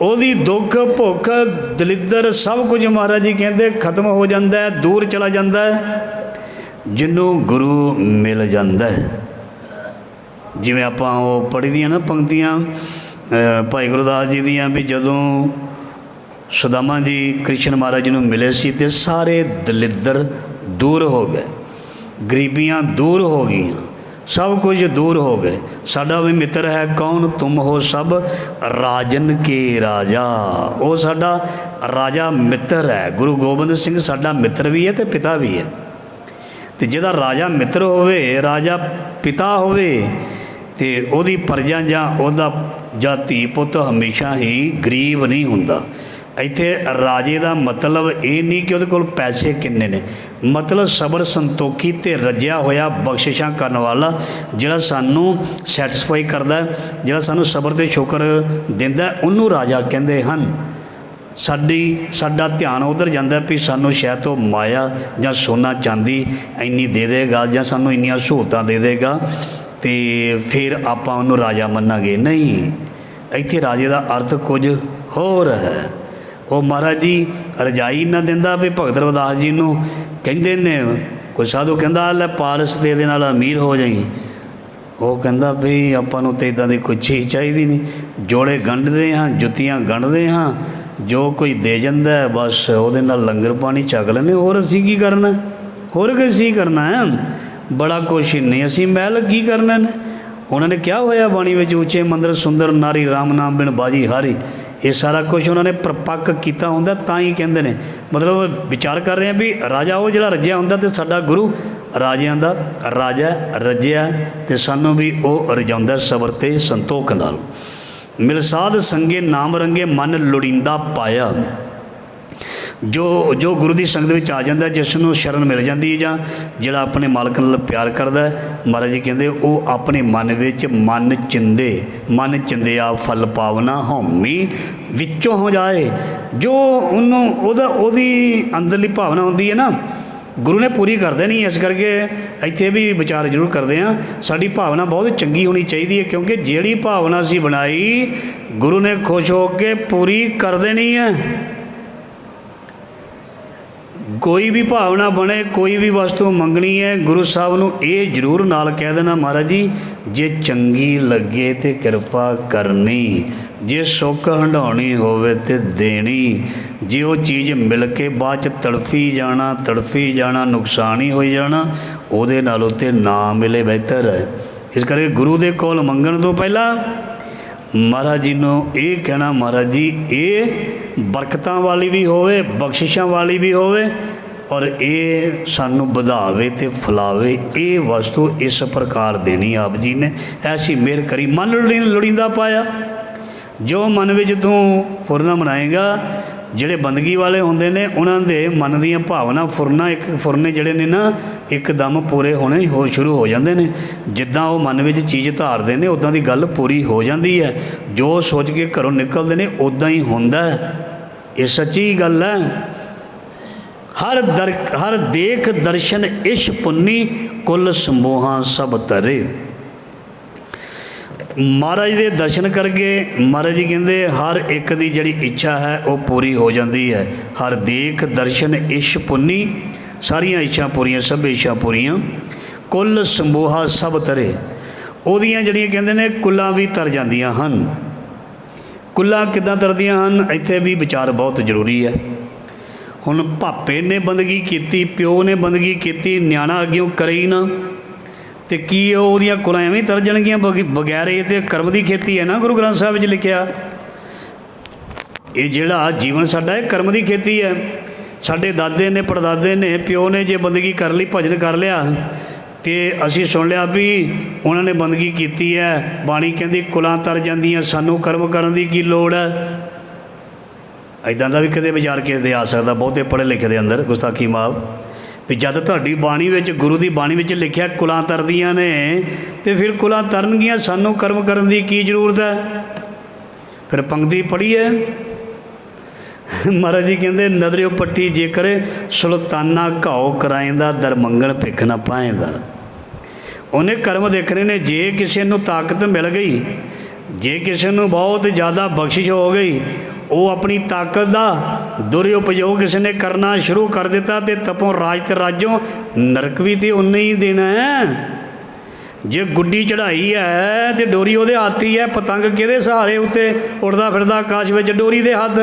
ਉਹਦੀ ਦੁੱਖ, ਭੁੱਖ, ਦਲਿੱਦਰ ਸਭ ਕੁਝ ਮਹਾਰਾਜ ਜੀ ਕਹਿੰਦੇ ਖਤਮ ਹੋ ਜਾਂਦਾ ਹੈ, ਦੂਰ ਚਲਾ ਜਾਂਦਾ ਹੈ ਜਿਹਨੂੰ ਗੁਰੂ ਮਿਲ ਜਾਂਦਾ ਹੈ। ਜਿਵੇਂ ਆਪਾਂ ਉਹ ਪੜ੍ਹੀ ਦੀਆਂ ਨਾ ਪੰਕਤੀਆਂ ਭਾਈ ਗੁਰਦਾਸ ਜੀ ਦੀਆਂ ਵੀ ਜਦੋਂ ਸੁਦਾਮਾ ਜੀ ਕ੍ਰਿਸ਼ਨ ਮਹਾਰਾਜ ਜੀ ਨੂੰ ਮਿਲੇ ਸੀ ਤੇ ਸਾਰੇ ਦਲਿੱਦਰ ਦੂਰ ਹੋ ਗਏ। ਗਰੀਬੀਆਂ ਦੂਰ ਹੋ ਗਈਆਂ। ਸਭ ਕੁਝ ਦੂਰ ਹੋ ਗਏ। ਸਾਡਾ ਵੀ ਮਿੱਤਰ ਹੈ, ਕੌਣ ਤੁਮ ਹੋ ਸਭ? ਰਾਜਨ ਕੇ ਰਾਜਾ। ਉਹ ਸਾਡਾ ਰਾਜਾ ਮਿੱਤਰ ਹੈ। ਗੁਰੂ ਗੋਬਿੰਦ ਸਿੰਘ ਸਾਡਾ ਮਿੱਤਰ ਵੀ ਹੈ ਤੇ ਪਿਤਾ ਵੀ ਹੈ। ਤੇ ਜਿਹਦਾ ਰਾਜਾ ਮਿੱਤਰ ਹੋਵੇ, ਰਾਜਾ ਪਿਤਾ ਹੋਵੇ, ਤੇ ਉਹਦੀ ਪਰਜਾ ਜਾਂ ਉਹਦਾ ਜਾਂ ਧੀ ਪੁੱਤ ਹਮੇਸ਼ਾ ਹੀ ਗਰੀਬ ਨਹੀਂ ਹੁੰਦਾ। ਇੱਥੇ ਰਾਜੇ ਦਾ ਮਤਲਬ ਇਹ ਨਹੀਂ ਕਿ ਉਹਦੇ ਕੋਲ ਪੈਸੇ ਕਿੰਨੇ ਨੇ। ਮਤਲਬ ਸਬਰ ਸੰਤੋਖੀ ਤੇ ਰੱਜਿਆ ਹੋਇਆ ਬਖਸ਼ਿਸ਼ਾਂ ਕਰਨ ਵਾਲਾ ਜਿਹੜਾ ਸਾਨੂੰ ਸੈਟੀਸਫਾਈ ਕਰਦਾ, ਜਿਹੜਾ ਸਾਨੂੰ ਸਬਰ ਤੇ ਸ਼ੁਕਰ ਦਿੰਦਾ, ਉਹਨੂੰ ਰਾਜਾ ਕਹਿੰਦੇ ਹਨ। ਸਾਡੀ, ਸਾਡਾ ਧਿਆਨ ਉਧਰ ਜਾਂਦਾ ਵੀ ਸਾਨੂੰ ਸ਼ਾਇਦ ਤੋਂ ਮਾਇਆ ਜਾਂ ਸੋਨਾ ਚਾਂਦੀ ਇੰਨੀ ਦੇ ਦੇਗਾ ਜਾਂ ਸਾਨੂੰ ਇੰਨੀਆਂ ਸਹੂਲਤਾਂ ਦੇ ਦੇਗਾ ਤੇ ਫਿਰ ਆਪਾਂ ਉਹਨੂੰ ਰਾਜਾ ਮੰਨਾਂਗੇ। ਨਹੀਂ, ਇੱਥੇ ਰਾਜੇ ਦਾ ਅਰਥ ਕੁਝ ਹੋਰ ਹੈ। ਉਹ ਮਹਾਰਾਜ ਜੀ, ਰਜਾਈ ਨਾ ਦਿੰਦਾ ਵੀ ਭਗਤ ਰਵਿਦਾਸ ਜੀ ਨੂੰ ਕਹਿੰਦੇ ਨੇ, ਕੋਈ ਸਾਧੂ ਕਹਿੰਦਾ, ਲੈ ਪਾਰਸ ਦੇ ਦੇ ਨਾਲ ਅਮੀਰ ਹੋ ਜਾਈ। ਉਹ ਕਹਿੰਦਾ ਵੀ ਆਪਾਂ ਨੂੰ ਤੇ ਇਦਾਂ ਦੀ ਕੋਈ ਚੀਜ਼ ਚਾਹੀਦੀ ਨਹੀਂ। ਜੋੜੇ ਗੰਢਦੇ ਹਾਂ, ਜੁੱਤੀਆਂ ਗੰਢਦੇ ਹਾਂ, ਜੋ ਕੋਈ ਦੇ ਜਾਂਦਾ ਬਸ ਉਹਦੇ ਨਾਲ ਲੰਗਰ ਪਾਣੀ ਛਕ ਲੈਂਦੇ ਹੋਰ ਅਸੀਂ ਕੀ ਕਰਨਾ? ਹੋਰ ਕੀ ਅਸੀਂ ਕਰਨਾ ਹੈ? ਬੜਾ ਕੁਛ ਨਹੀਂ, ਅਸੀਂ ਮਹਿਲ ਕੀ ਕਰਨਾ ਨੇ? ਉਹਨਾਂ ਨੇ ਕਿਹਾ ਹੋਇਆ ਬਾਣੀ ਵਿੱਚ, ਉੱਚੇ ਮੰਦਰ ਸੁੰਦਰ ਨਾਰੀ RAM ਨਾਮ ਬਿਨ ਬਾਜੀ ਹਾਰੀ। ਇਹ ਸਾਰਾ ਕੁਝ ਉਹਨਾਂ ਨੇ ਪ੍ਰਪੱਕ ਕੀਤਾ ਹੁੰਦਾ, ਤਾਂ ਹੀ ਕਹਿੰਦੇ ਨੇ। ਮਤਲਬ ਵਿਚਾਰ ਕਰ ਰਹੇ ਆ ਵੀ ਰਾਜਾ ਉਹ ਜਿਹੜਾ ਰੱਜਿਆ ਹੁੰਦਾ ਤੇ ਸਾਡਾ ਗੁਰੂ ਰਾਜਿਆਂ ਦਾ ਰਾਜਾ ਰੱਜਿਆ ਤੇ ਸਾਨੂੰ ਵੀ ਉਹ ਰਜਾਉਂਦਾ ਸਬਰ ਤੇ ਸੰਤੋਖ ਨਾਲ। ਮਿਲਸਾਧ ਸੰਗੇ ਨਾਮ ਰੰਗੇ ਮਨ ਲੋੜੀਂਦਾ ਪਾਇਆ। ਜੋ ਜੋ ਗੁਰੂ ਦੀ ਸੰਗਤ ਵਿੱਚ ਆ ਜਾਂਦਾ, ਜਿਸ ਨੂੰ ਸ਼ਰਨ ਮਿਲ ਜਾਂਦੀ ਹੈ ਜਾਂ ਜਿਹੜਾ ਆਪਣੇ ਮਾਲਕ ਨਾਲ ਪਿਆਰ ਕਰਦਾ ਮਹਾਰਾਜ ਜੀ ਕਹਿੰਦੇ, ਉਹ ਆਪਣੇ ਮਨ ਵਿੱਚ ਮਨ ਚਿੰਦੇ, ਮਨ ਚਿੰਦਿਆ ਫਲ ਪਾਵਨਾ ਹਉਮੀ ਵਿੱਚੋਂ ਹੋ ਜਾਏ। ਜੋ ਉਹਨੂੰ, ਉਹਦਾ, ਉਹਦੀ ਅੰਦਰਲੀ ਭਾਵਨਾ ਹੁੰਦੀ ਹੈ ਨਾ, ਗੁਰੂ ਨੇ ਪੂਰੀ ਕਰਦੇ ਨਹੀਂ ਇਸ ਕਰਕੇ ਇੱਥੇ ਵੀ ਵਿਚਾਰ ਜ਼ਰੂਰ ਕਰਦੇ ਆ ਸਾਡੀ ਭਾਵਨਾ ਬਹੁਤ ਚੰਗੀ ਹੋਣੀ ਚਾਹੀਦੀ ਹੈ, ਕਿਉਂਕਿ ਜਿਹੜੀ ਭਾਵਨਾ ਅਸੀਂ ਬਣਾਈ, ਗੁਰੂ ਨੇ ਖੁਸ਼ ਹੋ ਕੇ ਪੂਰੀ ਕਰ ਦੇਣੀ ਹੈ। ਕੋਈ ਵੀ ਭਾਵਨਾ ਬਣੇ, ਕੋਈ ਵੀ ਵਸਤੂ ਮੰਗਣੀ ਹੈ, ਗੁਰੂ ਸਾਹਿਬ ਨੂੰ ਇਹ ਜ਼ਰੂਰ ਨਾਲ ਕਹਿ ਦੇਣਾ ਮਹਾਰਾਜ ਜੀ, ਜੇ ਚੰਗੀ ਲੱਗੇ ਤੇ ਕਿਰਪਾ ਕਰਨੀ, ਜੇ ਸੁੱਖ ਹੰਡਾਉਣੀ ਹੋਵੇ ਤੇ ਦੇਣੀ, ਜੇ ਉਹ ਚੀਜ਼ ਮਿਲ ਕੇ ਬਾਅਦ ਚ ਤੜਫੀ ਜਾਣਾ ਤੜਫੀ ਜਾਣਾ, ਨੁਕਸਾਨ ਹੀ ਹੋਈ ਜਾਣਾ, ਉਹਦੇ ਨਾਲੋਂ ਤੇ ਨਾ ਮਿਲੇ ਬਿਹਤਰ ਹੈ। ਇਸ ਕਰਕੇ ਗੁਰੂ ਦੇ ਕੋਲ ਮੰਗਣ ਤੋਂ ਪਹਿਲਾਂ ਮਹਾਰਾਜ ਜੀ ਨੂੰ ਇਹ ਕਹਿਣਾ ਮਹਾਰਾਜ ਜੀ, ਇਹ ਬਰਕਤਾਂ ਵਾਲੀ ਵੀ ਹੋਵੇ, ਬਖਸ਼ਿਸ਼ਾਂ ਵਾਲੀ ਵੀ ਹੋਵੇ ਔਰ ਇਹ ਸਾਨੂੰ ਵਧਾਵੇ ਤੇ ਫੁਲਾਵੇ, ਇਹ ਵਸਤੂ ਇਸ ਪ੍ਰਕਾਰ ਦੇਣੀ ਆਪ ਜੀ ਨੇ। ਐਸੀ ਮਿਹਰ ਕਰੀ। ਮਨ ਲੋੜੀ ਲੋੜੀਂਦਾ ਪਾਇਆ। ਜੋ ਮਨ ਵਿੱਚ ਤੂੰ ਫੁਰਨਾ ਮਨਾਏਗਾ, ਜਿਹੜੇ ਬੰਦਗੀ ਵਾਲੇ ਹੁੰਦੇ ਨੇ, ਉਹਨਾਂ ਦੇ ਮਨ ਦੀਆਂ ਭਾਵਨਾ ਫੁਰਨਾ ਇੱਕ ਫੁਰਨੇ ਜਿਹੜੇ ਨੇ ਨਾ, ਇੱਕਦਮ ਪੂਰੇ ਹੋਣੇ ਹੋ ਸ਼ੁਰੂ ਹੋ ਜਾਂਦੇ ਨੇ। ਜਿੱਦਾਂ ਉਹ ਮਨ ਵਿੱਚ ਚੀਜ਼ ਧਾਰਦੇ ਨੇ ਉਦਾਂ ਦੀ ਗੱਲ ਪੂਰੀ ਹੋ ਜਾਂਦੀ ਹੈ। ਜੋ ਸੋਚ ਕੇ ਘਰੋਂ ਨਿਕਲਦੇ ਨੇ ਉਦਾਂ ਹੀ ਹੁੰਦਾ ਇਹ ਸੱਚੀ ਗੱਲ ਹੈ। ਹਰ ਦਰ ਹਰ ਦੇਖ ਦਰਸ਼ਨ ਇਸ਼ ਪੁੰਨੀ ਕੁੱਲ ਸਮੋਹਾਂ ਸਭ ਤਰੇ ਮਹਾਰਾਜ ਦੇ ਦਰਸ਼ਨ ਕਰਕੇ ਮਹਾਰਾਜ ਜੀ ਕਹਿੰਦੇ, ਹਰ ਇੱਕ ਦੀ ਜਿਹੜੀ ਇੱਛਾ ਹੈ ਉਹ ਪੂਰੀ ਹੋ ਜਾਂਦੀ ਹੈ। ਹਰ ਦੇਖ ਦਰਸ਼ਨ ਇਸ਼ ਪੁੰਨੀ, ਸਾਰੀਆਂ ਇੱਛਾ ਪੂਰੀਆਂ, ਸਭ ਇੱਛਾ ਪੂਰੀਆਂ, ਕੁੱਲ ਸਮੂਹਾ ਸਭ ਤਰੇ ਉਹਦੀਆਂ ਜਿਹੜੀਆਂ ਕਹਿੰਦੇ ਨੇ, ਕੁੱਲਾਂ ਵੀ ਤਰ ਜਾਂਦੀਆਂ ਹਨ। ਕੁੱਲਾਂ ਕਿੱਦਾਂ ਤਰਦੀਆਂ ਹਨ? ਇੱਥੇ ਵੀ ਵਿਚਾਰ ਬਹੁਤ ਜ਼ਰੂਰੀ ਹੈ। ਹੁਣ ਭਾਪੇ ਨੇ ਬੰਦਗੀ ਕੀਤੀ, ਪਿਓ ਨੇ ਬੰਦਗੀ ਕੀਤੀ, ਨਿਆਣਾ ਅੱਗੇ ਕਰੇ ਹੀ ਨਾ। ਤੇ ਕੀ ਉਹ ਉਹਦੀਆਂ ਕੁਲਾਂ ਐਵੇਂ ਹੀ ਤਰ ਜਾਣਗੀਆਂ ਬਗ- ਬਗੈਰ ਇਹ ਤੇ ਕਰਮ ਦੀ ਖੇਤੀ ਹੈ ਨਾ ਗੁਰੂ ਗ੍ਰੰਥ ਸਾਹਿਬ ਵਿੱਚ ਲਿਖਿਆ? ਇਹ ਜਿਹੜਾ ਜੀਵਨ ਸਾਡਾ, ਇਹ ਕਰਮ ਦੀ ਖੇਤੀ ਹੈ। ਸਾਡੇ ਦਾਦੇ ਨੇ, ਪੜਦਾਦੇ ਨੇ, ਪਿਓ ਨੇ ਜੇ ਬੰਦਗੀ ਕਰ ਲਈ, ਭਜਨ ਕਰ ਲਿਆ, ਤੇ ਅਸੀਂ ਸੁਣ ਲਿਆ ਵੀ ਉਹਨਾਂ ਨੇ ਬੰਦਗੀ ਕੀਤੀ ਹੈ। ਬਾਣੀ ਕਹਿੰਦੀ, ਕੁਲਾਂ ਤਰ ਜਾਂਦੀਆਂ, ਸਾਨੂੰ ਕਰਮ ਕਰਨ ਦੀ ਕੀ ਲੋੜ ਹੈ? ਐਦਾਂ ਦਾ ਵੀ ਕਦੇ ਵਿਚਾਰ ਕਿਸੇ ਦੇ ਆ ਸਕਦਾ, ਬਹੁਤੇ ਪੜ੍ਹੇ ਲਿਖੇ ਦੇ ਅੰਦਰ, ਗੁਸਤਾਖੀ ਮਾਫ। ਵੀ ਜਦ ਤੁਹਾਡੀ ਬਾਣੀ ਵਿੱਚ, ਗੁਰੂ ਦੀ ਬਾਣੀ ਵਿੱਚ ਲਿਖਿਆ ਕੁਲਾਂ ਤਰਦੀਆਂ ਨੇ, ਤੇ ਫਿਰ ਕੁਲਾਂ ਤਰਨਗੀਆਂ, ਸਾਨੂੰ ਕਰਮ ਕਰਨ ਦੀ ਕੀ ਜ਼ਰੂਰਤ ਹੈ? ਫਿਰ ਪੰਕਤੀ ਪੜ੍ਹੀਏ। ਮਹਾਰਾਜ ਜੀ ਕਹਿੰਦੇ, ਨਦਰਿਓ ਪੱਟੀ ਜੇਕਰ ਸੁਲਤਾਨਾ ਘਾਉ ਕਰਾਇੰਦਾ ਦਰ ਮੰਗਣ ਭਿਖ ਨਾ ਪਾਏਂਦਾ। ਉਹਨੇ ਕਰਮ ਦੇਖਣੇ ਨੇ, ਜੇ ਕਿਸੇ ਨੂੰ ਤਾਕਤ ਮਿਲ ਗਈ, ਜੇ ਕਿਸੇ ਨੂੰ ਬਹੁਤ ਜ਼ਿਆਦਾ ਬਖਸ਼ਿਸ਼ ਹੋ ਗਈ ਉਹ ਆਪਣੀ ਤਾਕਤ ਦਾ ਦੁਰਉਪਯੋਗ ਕਿਸੇ ਨੇ ਕਰਨਾ ਸ਼ੁਰੂ ਕਰ ਦਿੱਤਾ ਤੇ ਤਪੋਂ ਰਾਜ ਤੇ ਰਾਜੋਂ ਨਰਕ ਵੀ ਤੇ ਉਨੇ ਹੀ ਦੇਣਾ ਹੈ। ਜੇ ਗੁੱਡੀ ਚੜਾਈ ਹੈ ਤੇ ਡੋਰੀ ਉਹਦੇ ਹੱਥ ਹੀ ਹੈ, ਪਤੰਗ ਕਿਹਦੇ ਸਹਾਰੇ ਉੱਤੇ ਉੜਦਾ ਫਿਰਦਾ ਆਕਾਸ਼ ਵਿੱਚ? ਡੋਰੀ ਦੇ ਹੱਥ।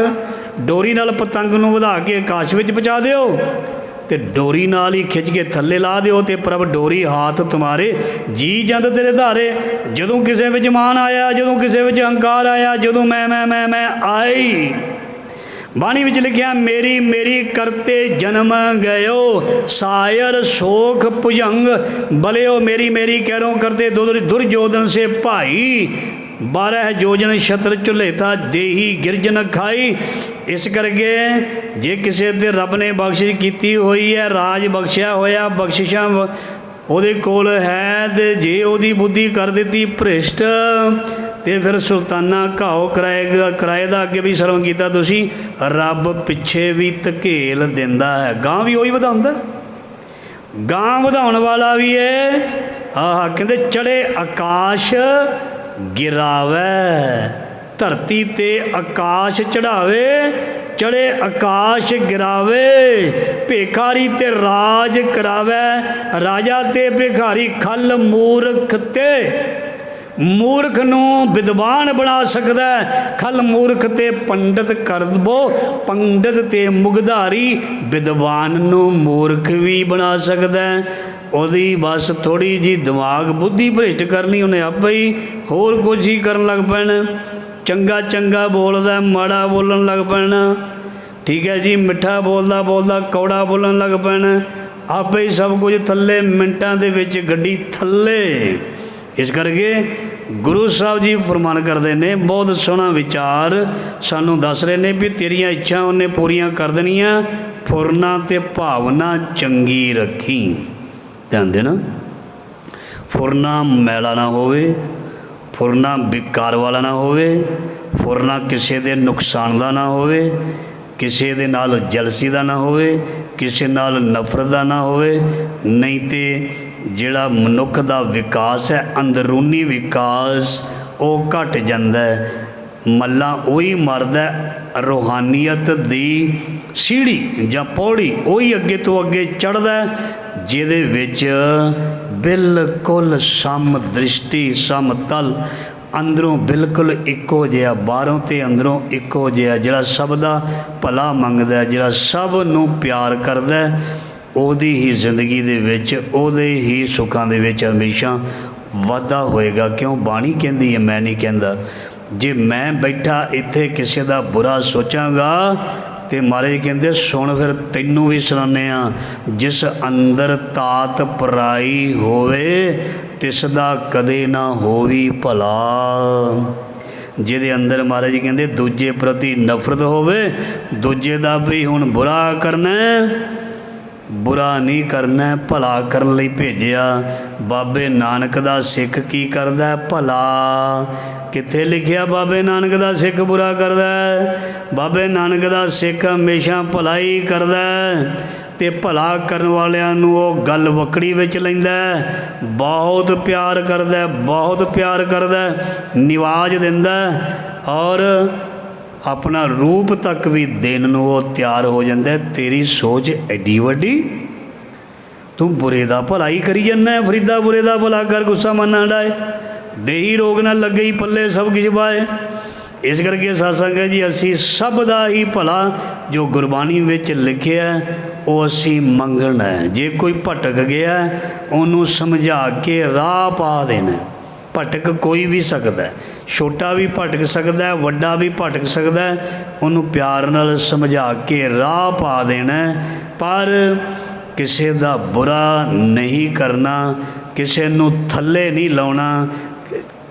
ਡੋਰੀ ਨਾਲ ਪਤੰਗ ਨੂੰ ਵਧਾ ਕੇ ਆਕਾਸ਼ ਵਿੱਚ ਪਹੁੰਚਾ ਦਿਓ। ਤੇ ਡੋਰੀ ਨਾਲ ਹੀ ਖਿੱਚ ਕੇ ਥੱਲੇ ਲਾ ਦਿਓ ਤੇ ਪ੍ਰਭ ਡੋਰੀ ਹਾਥ ਤੁਮਾਰੇ ਜੀ ਜੰਦ ਤੇਰੇ ਧਾਰੇ। ਜਦੋਂ ਕਿਸੇ ਵਿੱਚ ਮਾਨ ਆਇਆ, ਜਦੋਂ ਕਿਸੇ ਵਿੱਚ ਹੰਕਾਰ ਆਇਆ, ਜਦੋਂ ਮੈਂ ਮੈਂ ਮੈਂ ਮੈਂ ਆਈ। ਬਾਣੀ ਵਿੱਚ ਲਿਖਿਆ, ਮੇਰੀ ਮੇਰੀ ਕਰਤੇ ਜਨਮ ਗਇਓ, ਸਾਇਰ ਸੋਖ ਭੁਜੰਗ। ਬਲਿਓ, ਮੇਰੀ ਮੇਰੀ ਕਹਿਰੋ ਕਰਤੇ ਦੁਰ ਦੁਰਜੋਧਨ ਸੇ ਭਾਈ। 12 ਜੋਜਨ ਛਤਰ ਝੁਲੇਤਾ, ਦੇਹੀ ਗਿਰਜਨ ਖਾਈ। ਇਸ ਕਰਕੇ ਜੇ ਕਿਸੇ ਤੇ ਰੱਬ ਨੇ ਬਖਸ਼ਿਸ਼ ਕੀਤੀ ਹੋਈ ਹੈ, ਰਾਜ ਬਖਸ਼ਿਆ ਹੋਇਆ, ਬਖਸ਼ਿਸ਼ਾਂ ਉਹਦੇ ਕੋਲ ਹੈ ਤੇ ਜੇ ਉਹਦੀ ਬੁੱਧੀ ਕਰ ਦਿੱਤੀ ਭ੍ਰਿਸ਼ਟ, ਤੇ ਫਿਰ ਸੁਲਤਾਨਾ ਘਾਓ ਕਰਾਏਗਾ ਕਿਰਾਏ ਦਾ ਅੱਗੇ ਵੀ ਸ਼ਰਮ ਕੀਤਾ ਤੁਸੀਂ, ਰੱਬ ਪਿੱਛੇ ਵੀ ਧਕੇਲ ਦਿੰਦਾ ਹੈ। ਗਾਂ ਵੀ ਉਹੀ ਵਧਾਉਂਦਾ? ਗਾਂ ਵਧਾਉਣ ਵਾਲਾ ਵੀ ਏ। ਆਹ, ਕਹਿੰਦੇ ਚੜੇ ਆਕਾਸ਼ ਗਿਰਾਵੇ। ਧਰਤੀ ਤੇ ਆਕਾਸ਼ ਚੜਾਵੇ ਚੜੇ ਆਕਾਸ਼ ਗਿਰਾਵੇ, ਭੇਖਾਰੀ ਤੇ ਰਾਜ ਕਰਾਵੇ, ਰਾਜਾ ਤੇ ਭਿਖਾਰੀ ਖਲ ਮੂਰਖ ਤੇ ਮੂਰਖ ਨੂੰ ਵਿਦਵਾਨ ਬਣਾ ਸਕਦਾ ਹੈ। ਖਲ ਮੂਰਖ ਤੇ ਪੰਡਤ ਕਰ ਦਬੋ ਪੰਡਤ ਤੇ ਮੁਗਧਾਰੀ ਵਿਦਵਾਨ ਨੂੰ ਮੂਰਖ ਵੀ ਬਣਾ ਸਕਦਾ ਉਹਦੀ ਬਸ ਥੋੜੀ ਜੀ ਦਿਮਾਗ ਬੁੱਧੀ ਭ੍ਰਿਸ਼ਟ ਕਰਨੀ ਉਹਨੇ ਆਪੇ ਹੀ ਹੋਰ ਕੁਝ ਹੀ ਕਰਨ ਲੱਗ ਪੈਣਾ ਚੰਗਾ ਚੰਗਾ ਬੋਲਦਾ, ਮਾੜਾ ਬੋਲਣ ਲੱਗ ਪੈਣਾ। ਠੀਕ ਹੈ ਜੀ, ਮਿੱਠਾ ਬੋਲਦਾ ਬੋਲਦਾ, ਕੌੜਾ ਬੋਲਣ ਲੱਗ ਪੈਣਾ। ਆਪੇ ਹੀ ਸਭ ਕੁਝ ਥੱਲੇ, ਮਿੰਟਾਂ ਦੇ ਵਿੱਚ ਗੱਡੀ ਥੱਲੇ। ਇਸ ਕਰਕੇ ਗੁਰੂ ਸਾਹਿਬ ਜੀ ਫਰਮਾਨ ਕਰਦੇ ਨੇ, ਬਹੁਤ ਸੋਹਣਾ ਵਿਚਾਰ ਸਾਨੂੰ ਦੱਸ ਰਹੇ ਨੇ ਵੀ ਤੇਰੀਆਂ ਇੱਛਾ ਉਹਨੇ ਪੂਰੀਆਂ ਕਰ ਦੇਣੀਆਂ, ਫੁਰਨਾ ਤੇ ਭਾਵਨਾ ਚੰਗੀ ਰੱਖੀ। ਧਿਆਨ ਦੇਣਾ। ਫੁਰਨਾ ਮੈਲਾ ਨਾ ਹੋਵੇ ਫੁਰਨਾ ਵਿਕਾਰ ਵਾਲਾ ਨਾ ਹੋਵੇ ਫੁਰਨਾ ਕਿਸੇ ਦੇ ਨੁਕਸਾਨ ਦਾ ਨਾ ਹੋਵੇ ਕਿਸੇ ਦੇ ਨਾਲ ਜਲਸੀ ਦਾ ਨਾ ਹੋਵੇ ਕਿਸੇ ਨਾਲ ਨਫ਼ਰਤ ਦਾ ਨਾ ਹੋਵੇ ਨਹੀਂ ਤੇ ਜਿਹੜਾ ਮਨੁੱਖ ਦਾ ਵਿਕਾਸ ਹੈ ਅੰਦਰੂਨੀ ਵਿਕਾਸ ਉਹ ਘਟ ਜਾਂਦਾ ਹੈ। ਮੱਲਾ ਉਹੀ ਮਰਦਾ ਹੈ, ਰੂਹਾਨੀਅਤ ਦੀ ਸੀੜੀ ਜਾਂ ਪੌੜੀ ਉਹੀ ਅੱਗੇ ਤੋਂ ਅੱਗੇ ਚੜਦਾ ਜਿਹਦੇ ਵਿੱਚ ਬਿਲਕੁਲ ਸਮ ਦ੍ਰਿਸ਼ਟੀ ਸਮਤਲ ਅੰਦਰੋਂ ਬਿਲਕੁਲ ਇੱਕੋ ਜਿਹਾ, ਬਾਹਰੋਂ ਤੇ ਅੰਦਰੋਂ ਇੱਕੋ ਜਿਹਾ, ਜਿਹੜਾ ਸਭ ਦਾ ਭਲਾ ਮੰਗਦਾ ਜਿਹੜਾ ਸਭ ਨੂੰ ਪਿਆਰ ਕਰਦਾ ਉਹਦੀ ਹੀ ਜ਼ਿੰਦਗੀ ਦੇ ਵਿੱਚ, ਉਹਦੇ ਹੀ ਸੁੱਖਾਂ ਦੇ ਵਿੱਚ ਹਮੇਸ਼ਾ ਵਾਧਾ ਹੋਏਗਾ। ਕਿਉਂ? ਬਾਣੀ ਕਹਿੰਦੀ ਹੈ, ਮੈਂ ਨਹੀਂ ਕਹਿੰਦਾ। ਜੇ ਮੈਂ ਬੈਠਾ ਇੱਥੇ ਕਿਸੇ ਦਾ ਬੁਰਾ ਸੋਚਾਂਗਾ ਤੇ ਮਹਾਰਾਜ ਕਹਿੰਦੇ, ਸੁਣ ਫਿਰ, ਤੈਨੂੰ ਵੀ ਸੁਣਾਉਂਦੇ ਆ ਜਿਸ ਅੰਦਰ ਤਾਤ ਪਰਾਈ ਹੋਵੇ, ਤਿਸ ਦਾ ਕਦੇ ਨਾ ਹੋਵੀ ਭਲਾ। ਜਿਹਦੇ ਅੰਦਰ ਮਹਾਰਾਜ ਕਹਿੰਦੇ, ਦੂਜੇ ਪ੍ਰਤੀ ਨਫ਼ਰਤ ਹੋਵੇ, ਦੂਜੇ ਦਾ ਵੀ ਹੁਣ ਬੁਰਾ ਕਰਨਾ ਬੁਰਾ ਨਹੀਂ ਕਰਨਾ ਭਲਾ ਕਰਨ ਲਈ ਭੇਜਿਆ। ਬਾਬੇ ਨਾਨਕ ਦਾ ਸਿੱਖ ਕੀ ਕਰਦਾ ਭਲਾ। ਕਿੱਥੇ ਲਿਖਿਆ ਬਾਬੇ ਨਾਨਕ ਦਾ ਸਿੱਖ ਬੁਰਾ ਕਰਦਾ ਹੈ? ਬਾਬੇ ਨਾਨਕ ਦਾ ਸਿੱਖ ਹਮੇਸ਼ਾ ਭਲਾਈ ਕਰਦਾ ਹੈ ਤੇ ਭਲਾ ਕਰਨ ਵਾਲਿਆਂ ਨੂੰ ਉਹ ਗੱਲ ਵਕੜੀ ਵਿੱਚ ਲੈਂਦਾ ਬਹੁਤ ਪਿਆਰ ਕਰਦਾ ਬਹੁਤ ਪਿਆਰ ਕਰਦਾ ਨਿਵਾਜ ਦਿੰਦਾ ਔਰ ਆਪਣਾ ਰੂਪ ਤੱਕ ਵੀ ਦੇਣ ਨੂੰ ਉਹ ਤਿਆਰ ਹੋ ਜਾਂਦਾ ਤੇਰੀ ਸੋਚ ਐਡੀ ਵੱਡੀ? ਤੂੰ ਬੁਰੇ ਦਾ ਭਲਾਈ ਕਰੀ ਜਾਂਦਾ ਫਰੀਦਾ ਬੁਰੇ ਦਾ ਭਲਾ ਕਰ, ਗੁੱਸਾ ਮੰਨਣਾ ਨਾ ਦੇਹੀ ਰੋਗ ਨਾਲ ਲੱਗੇ ਹੀ ਪੱਲੇ ਸਭ ਕੁਝ ਪਾਏ ਇਸ ਕਰਕੇ ਸਾਸੰਗ ਹੈ ਜੀ, ਅਸੀਂ ਸਭ ਦਾ ਹੀ ਭਲਾ ਜੋ ਗੁਰਬਾਣੀ ਵਿੱਚ ਲਿਖਿਆ ਉਹ ਅਸੀਂ ਮੰਗਣਾ ਹੈ। ਜੇ ਕੋਈ ਭਟਕ ਗਿਆ, ਉਹਨੂੰ ਸਮਝਾ ਕੇ ਰਾਹ ਪਾ ਦੇਣਾ ਭਟਕ ਕੋਈ ਵੀ ਸਕਦਾ ਹੈ। ਛੋਟਾ ਵੀ ਭਟਕ ਸਕਦਾ ਹੈ, ਵੱਡਾ ਵੀ ਭਟਕ ਸਕਦਾ ਹੈ, ਉਹਨੂੰ ਪਿਆਰ ਨਾਲ ਸਮਝਾ ਕੇ ਰਾਹ ਪਾ ਦੇਣਾ ਪਰ ਕਿਸੇ ਦਾ ਬੁਰਾ ਨਹੀਂ ਕਰਨਾ, ਕਿਸੇ ਨੂੰ ਥੱਲੇ ਨਹੀਂ ਲਾਉਣਾ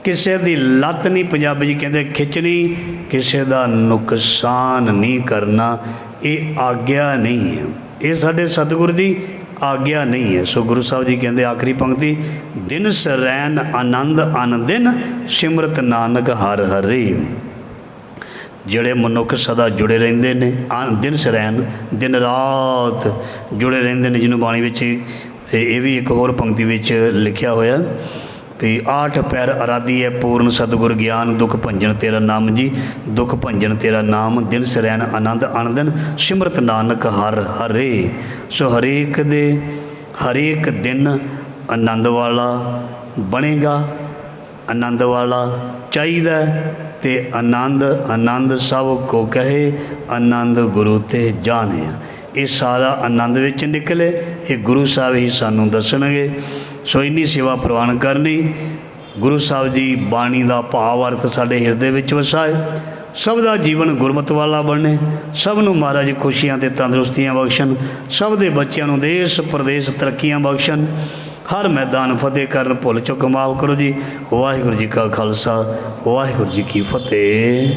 ਕਿਸੇ ਦੀ ਲੱਤ ਨਹੀਂ, ਪੰਜਾਬੀ ਜੀ ਕਹਿੰਦੇ ਖਿੱਚਣੀ, ਕਿਸੇ ਦਾ ਨੁਕਸਾਨ ਨਹੀਂ ਕਰਨਾ, ਇਹ ਆਗਿਆ ਨਹੀਂ ਹੈ। ਇਹ ਸਾਡੇ ਸਤਿਗੁਰ ਦੀ ਆਗਿਆ ਨਹੀਂ ਹੈ। ਸੋ ਗੁਰੂ ਸਾਹਿਬ ਜੀ ਕਹਿੰਦੇ ਆਖਰੀ ਪੰਕਤੀ, ਦਿਨ ਸਰੈਨ ਆਨੰਦ ਅਨਦਿਨ ਸਿਮਰਤ ਨਾਨਕ ਹਰ ਹਰੇ। ਜਿਹੜੇ ਮਨੁੱਖ ਸਦਾ ਜੁੜੇ ਰਹਿੰਦੇ ਨੇ ਆਂ- ਦਿਨ ਸਰੈਨ ਦਿਨ ਰਾਤ ਜੁੜੇ ਰਹਿੰਦੇ ਨੇ, ਜਿਹਨੂੰ ਬਾਣੀ ਵਿੱਚ ਇਹ ਇਹ ਵੀ ਇੱਕ ਹੋਰ ਪੰਕਤੀ ਵਿੱਚ ਲਿਖਿਆ ਹੋਇਆ। ਵੀ ਆਠ ਪੈਰ ਅਰਾਧੀ ਹੈ, ਪੂਰਨ ਸਤਿਗੁਰ ਗਿਆਨ, ਦੁਖ ਭੰਜਨ ਤੇਰਾ ਨਾਮ ਜੀ। ਦੁਖ ਭੰਜਨ ਤੇਰਾ ਨਾਮ, ਦਿਨ ਸਰੈਨ ਆਨੰਦ ਆਨੰਦਨ, ਸਿਮਰਤ ਨਾਨਕ ਹਰ ਹਰੇ। ਸੋ ਹਰੇਕ ਦੇ, ਹਰੇਕ ਦਿਨ ਆਨੰਦ ਵਾਲਾ ਬਣੇਗਾ। ਆਨੰਦ ਵਾਲਾ ਚਾਹੀਦਾ ਹੈ ਤੇ ਆਨੰਦ ਆਨੰਦ ਸਭ ਕੋ ਕਹੇ, ਆਨੰਦ ਗੁਰੂ ਤੇ ਜਾਣਿਆ ਇਹ ਸਾਰਾ ਆਨੰਦ ਵਿੱਚ ਨਿਕਲੇ, ਇਹ ਗੁਰੂ ਸਾਹਿਬ ਹੀ ਸਾਨੂੰ ਦੱਸਣਗੇ। ਸੋ ਇੰਨੀ ਸੇਵਾ ਪ੍ਰਵਾਨ ਕਰਨੀ, ਗੁਰੂ ਸਾਹਿਬ ਜੀ ਬਾਣੀ ਦਾ ਭਾਵ ਅਰਥ ਸਾਡੇ ਹਿਰਦੇ ਵਿੱਚ ਵਸਾਏ, ਸਭ ਦਾ ਜੀਵਨ ਗੁਰਮਤ ਵਾਲਾ ਬਣੇ, ਸਭ ਨੂੰ ਮਹਾਰਾਜ ਖੁਸ਼ੀਆਂ ਤੇ ਤੰਦਰੁਸਤੀਆਂ ਬਖਸ਼ਣ, ਸਭ ਦੇ ਬੱਚਿਆਂ ਨੂੰ ਦੇਸ਼ ਪ੍ਰਦੇਸ਼ ਤਰੱਕੀਆਂ ਬਖਸ਼ਣ, ਹਰ ਮੈਦਾਨ ਫਤਿਹ ਕਰਨ ਭੁੱਲ ਚੁੱਕ ਮਾਫ ਕਰੋ ਜੀ। ਵਾਹਿਗੁਰੂ ਜੀ ਕਾ ਖਾਲਸਾ, ਵਾਹਿਗੁਰੂ ਜੀ ਕੀ ਫਤਿਹ।